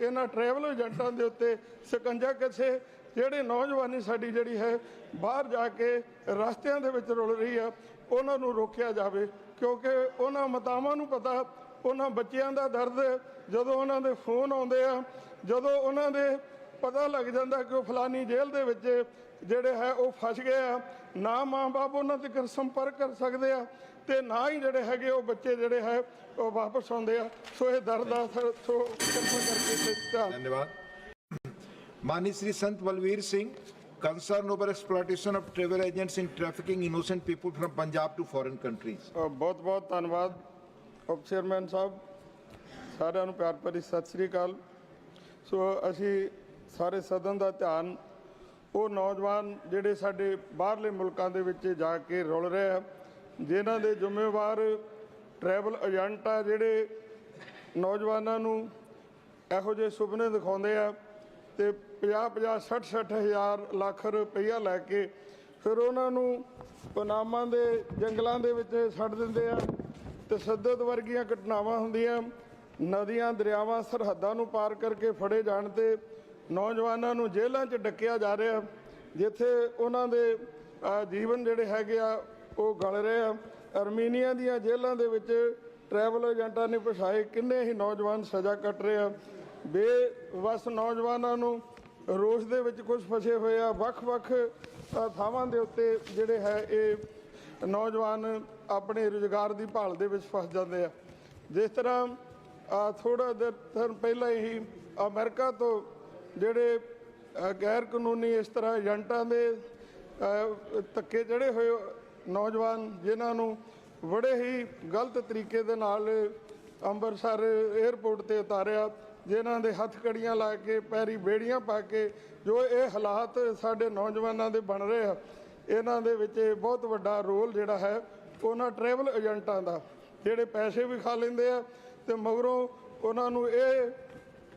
ਇਹਨਾਂ ਟਰੈਵਲ ਏਜੰਟਾਂ ਦੇ ਉੱਤੇ ਸਕੰਜਾ ਕੱਸੇ ਜਿਹੜੇ ਨੌਜਵਾਨੀ ਸਾਡੀ ਜਿਹੜੀ ਹੈ, ਬਾਹਰ ਜਾ ਕੇ ਰਸਤਿਆਂ ਦੇ ਵਿੱਚ ਰੁਲ ਰਹੀ ਆ, ਉਹਨਾਂ ਨੂੰ ਰੋਕਿਆ ਜਾਵੇ। ਕਿਉਂਕਿ ਉਹਨਾਂ ਮਾਤਾਵਾਂ ਨੂੰ ਪਤਾ, ਉਹਨਾਂ ਬੱਚਿਆਂ ਦਾ ਦਰਦ, ਜਦੋਂ ਉਹਨਾਂ ਦੇ ਫੋਨ ਆਉਂਦੇ ਆ, ਜਦੋਂ ਉਹਨਾਂ ਦੇ ਪਤਾ ਲੱਗ ਜਾਂਦਾ ਕਿ ਉਹ ਫਲਾਨੀ ਜੇਲ੍ਹ ਦੇ ਵਿੱਚ ਜਿਹੜੇ ਹੈ, ਉਹ ਫਸ ਗਏ ਆ। ਨਾ ਮਾਂ-ਬਾਪ ਉਹਨਾਂ ਤੱਕ ਸੰਪਰਕ ਕਰ ਸਕਦੇ ਆ। ਤੇ ਨਾ ਹੀ ਜਿਹੜੇ ਹੈਗੇ ਉਹ ਬੱਚੇ ਜਿਹੜੇ ਹੈ ਉਹ ਵਾਪਸ ਆਉਂਦੇ ਆ। ਸੋ ਇਹ ਦਰਦ ਦਾ ਸੋ ਧੰਨਵਾਦ। ਮਾਨੀ Shri Sant Balvir Singh concern over exploitation of travel agents in trafficking innocent people from Punjab to foreign countries. ਬਹੁਤ ਬਹੁਤ ਧੰਨਵਾਦ ਉਪ ਚੇਅਰਮੈਨ ਸਾਹਿਬ। ਸਾਰਿਆਂ ਨੂੰ ਪਿਆਰ ਭਰੀ ਸਤਿ ਸ੍ਰੀ ਅਕਾਲ। ਸੋ ਅਸੀਂ ਸਾਰੇ ਸਦਨ ਦਾ ਧਿਆਨ ਉਹ ਨੌਜਵਾਨ ਜਿਹੜੇ ਸਾਡੇ ਬਾਹਰਲੇ ਮੁਲਕਾਂ ਦੇ ਵਿੱਚ ਜਾ ਕੇ ਰੁਲ ਰਹੇ ਆ ਜਿਨ੍ਹਾਂ ਦੇ ਜ਼ਿੰਮੇਵਾਰ ਟਰੈਵਲ ਏਜੰਟ ਆ ਜਿਹੜੇ ਨੌਜਵਾਨਾਂ ਨੂੰ ਇਹੋ ਜਿਹੇ ਸੁਪਨੇ ਦਿਖਾਉਂਦੇ ਆ ਤੇ 50 50 60 60 ਹਜ਼ਾਰ ਲੱਖ ਰੁਪਈਆ ਲੈ ਕੇ ਫਿਰ ਉਹਨਾਂ ਨੂੰ ਪਨਾਮਾ ਦੇ ਜੰਗਲਾਂ ਦੇ ਵਿੱਚ ਛੱਡ ਦਿੰਦੇ ਆ ਤਸ਼ੱਦਦ ਵਰਗੀਆਂ ਘਟਨਾਵਾਂ ਹੁੰਦੀਆਂ, ਨਦੀਆਂ, ਦਰਿਆਵਾਂ, ਸਰਹੱਦਾਂ ਨੂੰ ਪਾਰ ਕਰਕੇ ਫੜੇ ਜਾਣ ਤੇ ਨੌਜਵਾਨਾਂ ਨੂੰ ਜੇਲ੍ਹਾਂ 'ਚ ਡੱਕਿਆ ਜਾ ਰਿਹਾ, ਜਿੱਥੇ ਉਹਨਾਂ ਦੇ ਜੀਵਨ ਜਿਹੜੇ ਹੈਗੇ ਆ ਉਹ ਗਲ ਰਹੇ ਆ। ਅਰਮੀਨੀਆ ਦੀਆਂ ਜੇਲ੍ਹਾਂ ਦੇ ਵਿੱਚ ਟਰੈਵਲ ਏਜੰਟਾਂ ਨੇ ਪਛਾਏ ਕਿੰਨੇ ਹੀ ਨੌਜਵਾਨ ਸਜ਼ਾ ਕੱਟ ਰਹੇ ਆ। ਬੇਵਸ ਨੌਜਵਾਨਾਂ ਨੂੰ ਰੋਸ਼ ਦੇ ਵਿੱਚ ਕੁਝ ਫਸੇ ਹੋਏ ਆ। ਵੱਖ-ਵੱਖ ਥਾਵਾਂ ਦੇ ਉੱਤੇ ਜਿਹੜੇ ਹੈ ਇਹ ਨੌਜਵਾਨ ਆਪਣੇ ਰੁਜ਼ਗਾਰ ਦੀ ਭਾਲ ਦੇ ਵਿੱਚ ਫਸ ਜਾਂਦੇ ਆ। ਜਿਸ ਤਰ੍ਹਾਂ ਥੋੜਾ ਦਿਨ ਪਹਿਲਾਂ ਹੀ ਅਮਰੀਕਾ ਤੋਂ ਜਿਹੜੇ ਗੈਰ ਕਾਨੂੰਨੀ ਇਸ ਤਰ੍ਹਾਂ ਏਜੰਟਾਂ ਦੇ ਅ, ਧੱਕੇ ਚੜੇ ਹੋਏ ਨੌਜਵਾਨ ਜਿਨ੍ਹਾਂ ਨੂੰ ਬੜੇ ਹੀ ਗਲਤ ਤਰੀਕੇ ਦੇ ਨਾਲ ਅੰਮ੍ਰਿਤਸਰ 에ਅਰਪੋਰਟ ਤੇ ਉਤਾਰਿਆ, ਜਿਨ੍ਹਾਂ ਦੇ ਹੱਥ ਕੜੀਆਂ ਲਾ ਕੇ, ਪੈਰੀ ਬੇੜੀਆਂ ਪਾ ਕੇ ਜੋ ਇਹ ਹਾਲਾਤ ਸਾਡੇ ਨੌਜਵਾਨਾਂ ਦੇ ਬਣ ਰਹੇ ਆ, ਇਹਨਾਂ ਦੇ ਵਿੱਚ ਬਹੁਤ ਵੱਡਾ ਰੋਲ ਜਿਹੜਾ ਹੈ, ਉਹਨਾਂ ਟਰੈਵਲ ਏਜੰਟਾਂ ਦਾ, ਜਿਹੜੇ ਪੈਸੇ ਵੀ ਖਾ ਲੈਂਦੇ ਆ ਤੇ ਮਗਰੋਂ ਉਹਨਾਂ ਨੂੰ ਇਹ,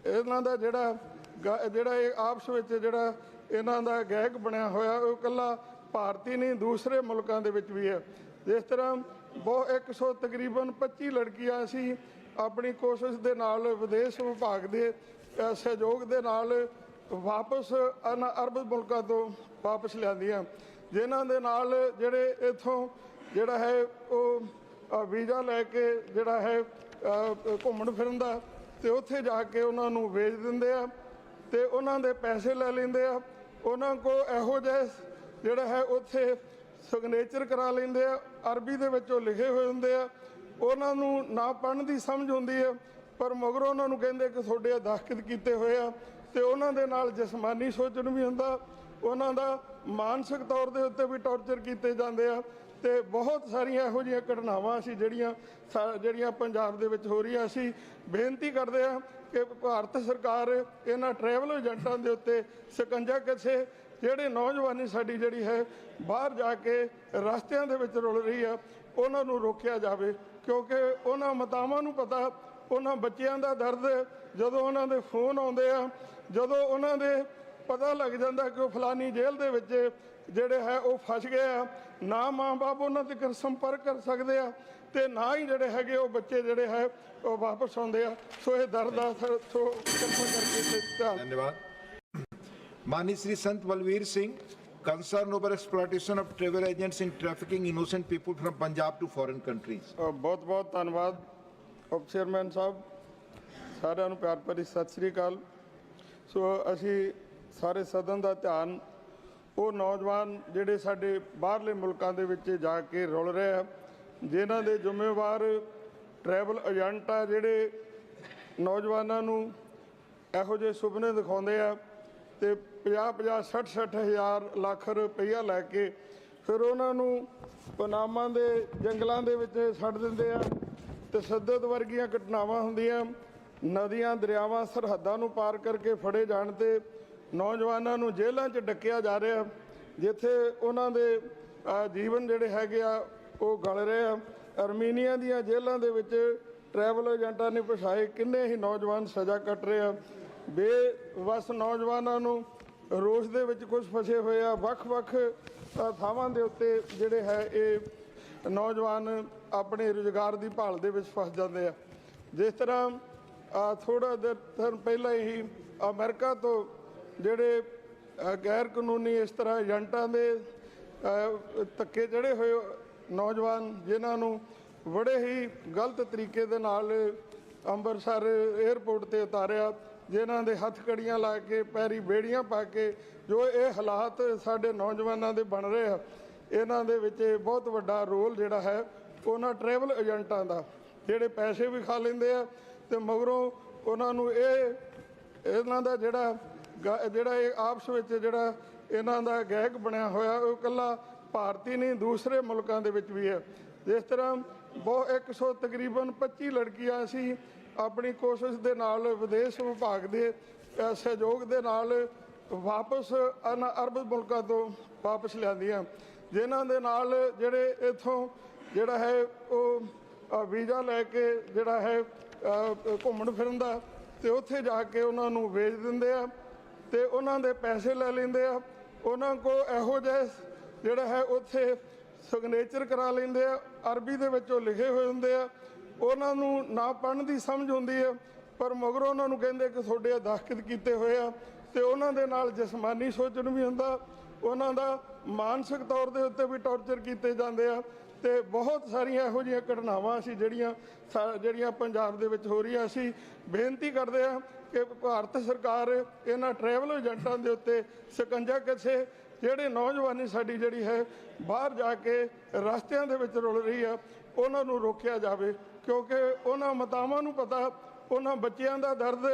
ਇਹਨਾਂ ਦਾ ਜਿਹੜਾ ਗ- ਜਿਹੜਾ ਇਹ ਆਪਸ ਵਿੱਚ ਜਿਹੜਾ ਇਹਨਾਂ ਦਾ ਗਾਇਕ ਬਣਿਆ ਹੋਇਆ, ਉਹ ਇਕੱਲਾ ਭਾਰਤੀ ਨਹੀਂ, ਦੂਸਰੇ ਮੁਲਕਾਂ ਦੇ ਵਿੱਚ ਵੀ ਹੈ। ਜਿਸ ਤਰ੍ਹਾਂ ਬਹੁਤ 100 ਤਕਰੀਬਨ 25 ਲੜਕੀਆਂ ਸੀ, ਆਪਣੀ ਕੋਸ਼ਿਸ਼ ਦੇ ਨਾਲ ਵਿਦੇਸ਼ ਵਿਭਾਗ ਦੇ ਸਹਿਯੋਗ ਦੇ ਨਾਲ ਵਾਪਸ ਇਹਨਾਂ ਅਰਬ ਮੁਲਕਾਂ ਤੋਂ ਵਾਪਸ ਲਿਆਂਦੀਆਂ। ਜਿਨ੍ਹਾਂ ਦੇ ਨਾਲ ਜਿਹੜੇ ਇਥੋਂ ਜਿਹੜਾ ਹੈ ਉਹ ਵੀਜ਼ਾ ਲੈ ਕੇ ਜਿਹੜਾ ਹੈ ਘੁੰਮਣ ਫਿਰਨ ਦਾ, ਤੇ ਉੱਥੇ ਜਾ ਕੇ ਉਹਨਾਂ ਨੂੰ ਵੇਚ ਦਿੰਦੇ ਆ, ਤੇ ਉਹਨਾਂ ਦੇ ਪੈਸੇ ਲੈ ਲੈਂਦੇ ਆ। ਉਹਨਾਂ ਕੋ ਇਹੋ ਜਿਹੇ ਜਿਹੜਾ ਹੈ ਉੱਥੇ ਸਿਗਨੇਚਰ ਕਰਾ ਲੈਂਦੇ ਆ, ਅਰਬੀ ਦੇ ਵਿੱਚ ਉਹ ਲਿਖੇ ਹੋਏ ਹੁੰਦੇ ਆ। ਉਹਨਾਂ ਨੂੰ ਨਾ ਪੜ੍ਹਨ ਦੀ ਸਮਝ ਹੁੰਦੀ ਹੈ, ਪਰ ਮਗਰੋਂ ਉਹਨਾਂ ਨੂੰ ਕਹਿੰਦੇ ਕਿ ਤੁਹਾਡੇ ਦਸਤਖਤ ਕੀਤੇ ਹੋਏ ਆ, ਤੇ ਉਹਨਾਂ ਦੇ ਨਾਲ ਜਿਸਮਾਨੀ ਸੋਚਣ ਵੀ ਹੁੰਦਾ, ਉਹਨਾਂ ਦਾ ਮਾਨਸਿਕ ਤੌਰ ਦੇ ਉੱਤੇ ਵੀ ਟੌਰਚਰ ਕੀਤੇ ਜਾਂਦੇ ਆ, ਤੇ ਬਹੁਤ ਸਾਰੀਆਂ ਇਹੋ ਜਿਹੀਆਂ ਘਟਨਾਵਾਂ ਸੀ ਜਿਹੜੀਆਂ ਸਾ- ਜਿਹੜੀਆਂ ਪੰਜਾਬ ਦੇ ਵਿੱਚ ਹੋ ਰਹੀਆਂ ਸੀ ਬੇਨਤੀ ਕਰਦੇ ਆ ਕਿ ਭਾਰਤ ਸਰਕਾਰ ਇਹਨਾਂ ਟਰੈਵਲ ਏਜੰਟਾਂ ਦੇ ਉੱਤੇ ਸਕੰਜਾ ਕਿਸੇ ਜਿਹੜੇ ਨੌਜਵਾਨੀ ਸਾਡੀ ਜਿਹੜੀ ਹੈ, ਬਾਹਰ ਜਾ ਕੇ ਰਸਤਿਆਂ ਦੇ ਵਿੱਚ ਰੁਲ ਰਹੀ ਆ, ਉਹਨਾਂ ਨੂੰ ਰੋਕਿਆ ਜਾਵੇ। ਕਿਉਂਕਿ ਉਹਨਾਂ ਮਾਤਾਵਾਂ ਨੂੰ ਪਤਾ, ਉਹਨਾਂ ਬੱਚਿਆਂ ਦਾ ਦਰਦ, ਜਦੋਂ ਉਹਨਾਂ ਦੇ ਫੋਨ ਆਉਂਦੇ ਆ, ਜਦੋਂ ਉਹਨਾਂ ਦੇ ਪਤਾ ਲੱਗ ਜਾਂਦਾ ਕਿ ਉਹ ਫਲਾਨੀ ਜੇਲ੍ਹ ਦੇ ਵਿੱਚ ਜਿਹੜੇ ਹੈ, ਉਹ ਫਸ ਗਏ ਆ, ਨਾ ਮਾਂ-ਬਾਪ ਉਹਨਾਂ ਤੱਕ ਸੰਪਰਕ ਕਰ ਸਕਦੇ ਆ, ਤੇ ਨਾ ਹੀ ਜਿਹੜੇ ਹੈਗੇ ਉਹ ਬੱਚੇ ਜਿਹੜੇ ਹੈ, ਉਹ ਵਾਪਸ ਆਉਂਦੇ ਆ। ਸੋ ਇਹ ਦਰਦ ਆ ਸੋ ਕਰਕੇ ਤੇ ਮਾਨੀ Shri Sant Balvir Singh concern over exploitation of travel agents in trafficking innocent people from Punjab to foreign countries. ਬਹੁਤ ਬਹੁਤ ਧੰਨਵਾਦ ਉਪ ਚੇਅਰਮੈਨ ਸਾਹਿਬ ਸਾਰਿਆਂ ਨੂੰ ਪਿਆਰ ਭਰੀ ਸਤਿ ਸ੍ਰੀ ਅਕਾਲ ਸੋ ਅਸੀਂ ਸਾਰੇ ਸਦਨ ਦਾ ਧਿਆਨ ਉਹ ਨੌਜਵਾਨ ਜਿਹੜੇ ਸਾਡੇ ਬਾਹਰਲੇ ਮੁਲਕਾਂ ਦੇ ਵਿੱਚ ਜਾ ਕੇ ਰੁਲ ਰਹੇ ਆ ਜਿਨ੍ਹਾਂ ਦੇ ਜ਼ਿੰਮੇਵਾਰ ਟਰੈਵਲ ਏਜੰਟ ਆ ਜਿਹੜੇ ਨੌਜਵਾਨਾਂ ਨੂੰ ਇਹੋ ਜਿਹੇ ਸੁਪਨੇ ਦਿਖਾਉਂਦੇ ਆ ਤੇ 50 50 60 60 ਹਜ਼ਾਰ ਲੱਖ ਰੁਪਈਆ ਲੈ ਕੇ ਫਿਰ ਉਹਨਾਂ ਨੂੰ ਪਨਾਮਾ ਦੇ ਜੰਗਲਾਂ ਦੇ ਵਿੱਚ ਛੱਡ ਦਿੰਦੇ ਆ ਤਸ਼ੱਦਦ ਵਰਗੀਆਂ ਘਟਨਾਵਾਂ ਹੁੰਦੀਆਂ। ਨਦੀਆਂ, ਦਰਿਆਵਾਂ, ਸਰਹੱਦਾਂ ਨੂੰ ਪਾਰ ਕਰਕੇ ਫੜੇ ਜਾਣ ਤੇ ਨੌਜਵਾਨਾਂ ਨੂੰ ਜੇਲ੍ਹਾਂ 'ਚ ਡੱਕਿਆ ਜਾ ਰਿਹਾ। ਜਿੱਥੇ ਉਹਨਾਂ ਦੇ ਜੀਵਨ ਜਿਹੜੇ ਹੈਗੇ ਆ, ਉਹ ਗਲ ਰਹੇ ਆ। ਅਰਮੀਨੀਆ ਦੀਆਂ ਜੇਲ੍ਹਾਂ ਦੇ ਵਿੱਚ ਟਰੈਵਲ ਏਜੰਟਾਂ ਨੇ ਪਛਾਏ ਕਿੰਨੇ ਹੀ ਨੌਜਵਾਨ ਸਜ਼ਾ ਕੱਟ ਰਹੇ ਆ। ਬੇਵਸ ਨੌਜਵਾਨਾਂ ਨੂੰ ਰੋਸ਼ ਦੇ ਵਿੱਚ ਕੁਝ ਫਸੇ ਹੋਏ ਆ। ਵੱਖ-ਵੱਖ ਥਾਵਾਂ ਦੇ ਉੱਤੇ ਜਿਹੜੇ ਹੈ ਇਹ ਨੌਜਵਾਨ ਆਪਣੇ ਰੁਜ਼ਗਾਰ ਦੀ ਭਾਲ ਦੇ ਵਿੱਚ ਫਸ ਜਾਂਦੇ ਆ। ਜਿਸ ਤਰ੍ਹਾਂ ਆ ਥੋੜਾ ਦਿਨ ਪਹਿਲਾਂ ਹੀ ਅਮਰੀਕਾ ਤੋਂ ਜਿਹੜੇ ਗੈਰ ਕਾਨੂੰਨੀ ਇਸ ਤਰ੍ਹਾਂ ਏਜੰਟਾਂ ਦੇ ਅ, ਧੱਕੇ ਚੜੇ ਹੋਏ ਨੌਜਵਾਨ ਜਿਨ੍ਹਾਂ ਨੂੰ ਬੜੇ ਹੀ ਗਲਤ ਤਰੀਕੇ ਦੇ ਨਾਲ ਅੰਮ੍ਰਿਤਸਰ 에ਅਰਪੋਰਟ ਤੇ ਉਤਾਰਿਆ। ਜਿਨ੍ਹਾਂ ਦੇ ਹੱਥ ਕੜੀਆਂ ਲਾ ਕੇ, ਪੈਰੀ ਬੇੜੀਆਂ ਪਾ ਕੇ ਜੋ ਇਹ ਹਾਲਾਤ ਸਾਡੇ ਨੌਜਵਾਨਾਂ ਦੇ ਬਣ ਰਹੇ ਆ, ਇਹਨਾਂ ਦੇ ਵਿੱਚ ਬਹੁਤ ਵੱਡਾ ਰੋਲ ਜਿਹੜਾ ਹੈ, ਉਹਨਾਂ ਟਰੈਵਲ ਏਜੰਟਾਂ ਦਾ, ਜਿਹੜੇ ਪੈਸੇ ਵੀ ਖਾ ਲੈਂਦੇ ਆ ਤੇ ਮਗਰੋਂ ਉਹਨਾਂ ਨੂੰ ਇਹ, ਇਹਨਾਂ ਦਾ ਜਿਹੜਾ ਗ- ਜਿਹੜਾ ਇਹ ਆਪਸ ਵਿੱਚ ਜਿਹੜਾ ਇਹਨਾਂ ਦਾ ਗਾਹਕ ਬਣਿਆ ਹੋਇਆ, ਉਹ ਇਕੱਲਾ ਭਾਰਤੀ ਨਹੀਂ, ਦੂਸਰੇ ਮੁਲਕਾਂ ਦੇ ਵਿੱਚ ਵੀ ਹੈ। ਜਿਸ ਤਰ੍ਹਾਂ ਬਹੁਤ 100 ਤਕਰੀਬਨ 25 ਲੜਕੀਆਂ ਸੀ ਆਪਣੀ ਕੋਸ਼ਿਸ਼ ਦੇ ਨਾਲ ਵਿਦੇਸ਼ ਵਿਭਾਗ ਦੇ ਸਹਿਯੋਗ ਦੇ ਨਾਲ ਵਾਪਸ ਇਹਨਾਂ ਅਰਬ ਮੁਲਕਾਂ ਤੋਂ ਵਾਪਸ ਲਿਆਂਦੀਆਂ। ਜਿਨ੍ਹਾਂ ਦੇ ਨਾਲ ਜਿਹੜੇ ਇਥੋਂ ਜਿਹੜਾ ਹੈ ਉਹ ਵੀਜ਼ਾ ਲੈ ਕੇ ਜਿਹੜਾ ਹੈ ਘੁੰਮਣ ਫਿਰਨ ਦਾ ਤੇ ਉੱਥੇ ਜਾ ਕੇ ਉਹਨਾਂ ਨੂੰ ਵੇਚ ਦਿੰਦੇ ਆ ਤੇ ਉਹਨਾਂ ਦੇ ਪੈਸੇ ਲੈ ਲੈਂਦੇ ਆ। ਉਹਨਾਂ ਕੋ ਇਹੋ ਜਿਹੇ ਜਿਹੜਾ ਹੈ ਉੱਥੇ ਸਿਗਨੇਚਰ ਕਰਾ ਲੈਂਦੇ ਆ। ਅਰਬੀ ਦੇ ਵਿੱਚ ਉਹ ਲਿਖੇ ਹੋਏ ਹੁੰਦੇ ਆ। ਉਹਨਾਂ ਨੂੰ ਨਾ ਪੜ੍ਹਨ ਦੀ ਸਮਝ ਹੁੰਦੀ ਹੈ, ਪਰ ਮਗਰੋਂ ਉਹਨਾਂ ਨੂੰ ਕਹਿੰਦੇ ਕਿ ਤੁਹਾਡੇ ਦਸਤਖਤ ਕੀਤੇ ਹੋਏ ਆ ਤੇ ਉਹਨਾਂ ਦੇ ਨਾਲ ਜਿਸਮਾਨੀ ਸੋਚਣ ਵੀ ਹੁੰਦਾ, ਉਹਨਾਂ ਦਾ ਮਾਨਸਿਕ ਤੌਰ ਦੇ ਉੱਤੇ ਵੀ ਟੌਰਚਰ ਕੀਤੇ ਜਾਂਦੇ ਆ ਤੇ ਬਹੁਤ ਸਾਰੀਆਂ ਇਹੋ ਜਿਹੀਆਂ ਘਟਨਾਵਾਂ ਸੀ ਜਿਹੜੀਆਂ ਸਾ- ਜਿਹੜੀਆਂ ਪੰਜਾਬ ਦੇ ਵਿੱਚ ਹੋ ਰਹੀਆਂ ਸੀ ਬੇਨਤੀ ਕਰਦੇ ਆ ਕਿ ਭਾਰਤ ਸਰਕਾਰ ਇਹਨਾਂ ਟਰੈਵਲ ਏਜੰਟਾਂ ਦੇ ਉੱਤੇ ਸਕੰਜਾ ਕੱਸੇ, ਜਿਹੜੇ ਨੌਜਵਾਨੀ ਸਾਡੀ ਜਿਹੜੀ ਹੈ, ਬਾਹਰ ਜਾ ਕੇ ਰਸਤਿਆਂ ਦੇ ਵਿੱਚ ਰੁਲ ਰਹੀ ਆ, ਉਹਨਾਂ ਨੂੰ ਰੋਕਿਆ ਜਾਵੇ। ਕਿਉਂਕਿ ਉਹਨਾਂ ਮਾਤਾਵਾਂ ਨੂੰ ਪਤਾ, ਉਹਨਾਂ ਬੱਚਿਆਂ ਦਾ ਦਰਦ,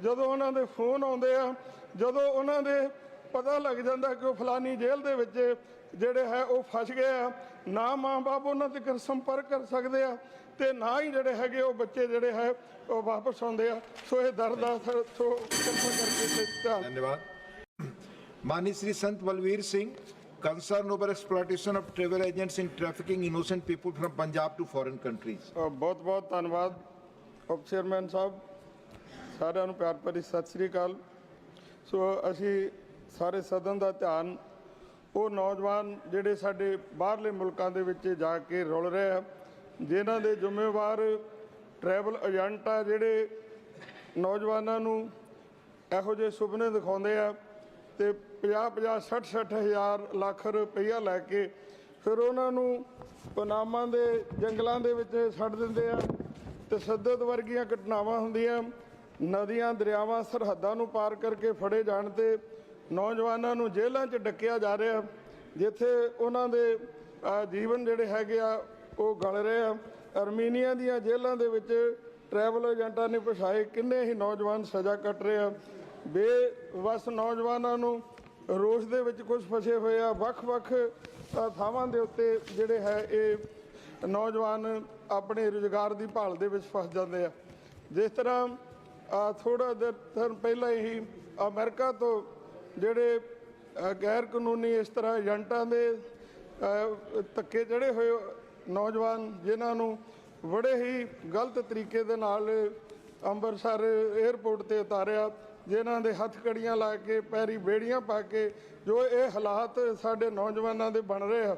ਜਦੋਂ ਉਹਨਾਂ ਦੇ ਫੋਨ ਆਉਂਦੇ ਆ, ਜਦੋਂ ਉਹਨਾਂ ਦੇ ਪਤਾ ਲੱਗ ਜਾਂਦਾ ਕਿ ਉਹ ਫਲਾਨੀ ਜੇਲ੍ਹ ਦੇ ਵਿੱਚ ਜਿਹੜੇ ਹੈ, ਉਹ ਫਸ ਗਏ ਆ, ਨਾ ਮਾਂ-ਬਾਪ ਉਹਨਾਂ ਤੱਕ ਸੰਪਰਕ ਕਰ ਸਕਦੇ ਆ ਤੇ ਨਾ ਹੀ ਜਿਹੜੇ ਹੈਗੇ ਉਹ ਬੱਚੇ ਜਿਹੜੇ ਹੈ, ਉਹ ਵਾਪਸ ਆਉਂਦੇ ਆ। ਸੋ ਇਹ ਦਰਦ ਆ ਸੋ ਕਰਕੇ ਧੰਨਵਾਦ। ਮਾਨੀ Shri Sant Balvir Singh concern over exploitation of travel agents in trafficking innocent people from Punjab to foreign countries. ਬਹੁਤ ਬਹੁਤ ਧੰਨਵਾਦ ਉਪ ਚੇਅਰਮੈਨ ਸਾਹਿਬ ਸਾਰਿਆਂ ਨੂੰ ਪਿਆਰ ਭਰੀ ਸਤਿ ਸ੍ਰੀ ਅਕਾਲ ਸੋ ਅਸੀਂ ਸਾਰੇ ਸਦਨ ਦਾ ਧਿਆਨ ਉਹ ਨੌਜਵਾਨ ਜਿਹੜੇ ਸਾਡੇ ਬਾਹਰਲੇ ਮੁਲਕਾਂ ਦੇ ਵਿੱਚ ਜਾ ਕੇ ਰੁਲ ਰਹੇ ਆ ਜਿਨ੍ਹਾਂ ਦੇ ਜ਼ਿੰਮੇਵਾਰ ਟਰੈਵਲ ਏਜੰਟ ਆ ਜਿਹੜੇ ਨੌਜਵਾਨਾਂ ਨੂੰ ਇਹੋ ਜਿਹੇ ਸੁਪਨੇ ਦਿਖਾਉਂਦੇ ਆ ਤੇ 50 50 60 60 ਹਜ਼ਾਰ ਲੱਖ ਰੁਪਈਆ ਲੈ ਕੇ ਫਿਰ ਉਹਨਾਂ ਨੂੰ ਪਨਾਮਾ ਦੇ ਜੰਗਲਾਂ ਦੇ ਵਿੱਚ ਛੱਡ ਦਿੰਦੇ ਆ ਤਸ਼ੱਦਦ ਵਰਗੀਆਂ ਘਟਨਾਵਾਂ ਹੁੰਦੀਆਂ। ਨਦੀਆਂ, ਦਰਿਆਵਾਂ, ਸਰਹੱਦਾਂ ਨੂੰ ਪਾਰ ਕਰਕੇ ਫੜੇ ਜਾਣ ਤੇ ਨੌਜਵਾਨਾਂ ਨੂੰ ਜੇਲ੍ਹਾਂ 'ਚ ਡੱਕਿਆ ਜਾ ਰਿਹਾ। ਜਿੱਥੇ ਉਹਨਾਂ ਦੇ ਜੀਵਨ ਜਿਹੜੇ ਹੈਗੇ ਆ, ਉਹ ਗਲ ਰਹੇ ਆ। ਅਰਮੀਨੀਆ ਦੀਆਂ ਜੇਲ੍ਹਾਂ ਦੇ ਵਿੱਚ ਟਰੈਵਲ ਏਜੰਟਾਂ ਨੇ ਪਛਾਏ ਕਿੰਨੇ ਹੀ ਨੌਜਵਾਨ ਸਜ਼ਾ ਕੱਟ ਰਹੇ ਆ। ਬੇਵਸ ਨੌਜਵਾਨਾਂ ਨੂੰ ਰੋਸ਼ ਦੇ ਵਿੱਚ ਕੁਝ ਫਸੇ ਹੋਏ ਆ। ਵੱਖ-ਵੱਖ ਥਾਵਾਂ ਦੇ ਉੱਤੇ ਜਿਹੜੇ ਹੈ ਇਹ ਨੌਜਵਾਨ ਆਪਣੇ ਰੁਜ਼ਗਾਰ ਦੀ ਭਾਲ ਦੇ ਵਿੱਚ ਫਸ ਜਾਂਦੇ ਆ। ਜਿਸ ਤਰ੍ਹਾਂ ਆ ਥੋੜਾ ਦਿਨ ਪਹਿਲਾਂ ਹੀ ਅਮਰੀਕਾ ਤੋਂ ਜਿਹੜੇ ਗੈਰ ਕਾਨੂੰਨੀ ਇਸ ਤਰ੍ਹਾਂ ਏਜੰਟਾਂ ਦੇ ਅ, ਧੱਕੇ ਚੜੇ ਹੋਏ ਨੌਜਵਾਨ ਜਿਨ੍ਹਾਂ ਨੂੰ ਬੜੇ ਹੀ ਗਲਤ ਤਰੀਕੇ ਦੇ ਨਾਲ ਅੰਮ੍ਰਿਤਸਰ 에ਅਰਪੋਰਟ ਤੇ ਉਤਾਰਿਆ। ਜਿਨ੍ਹਾਂ ਦੇ ਹੱਥ ਕੜੀਆਂ ਲਾ ਕੇ, ਪੈਰੀ ਬੇੜੀਆਂ ਪਾ ਕੇ ਜੋ ਇਹ ਹਾਲਾਤ ਸਾਡੇ ਨੌਜਵਾਨਾਂ ਦੇ ਬਣ ਰਹੇ ਆ,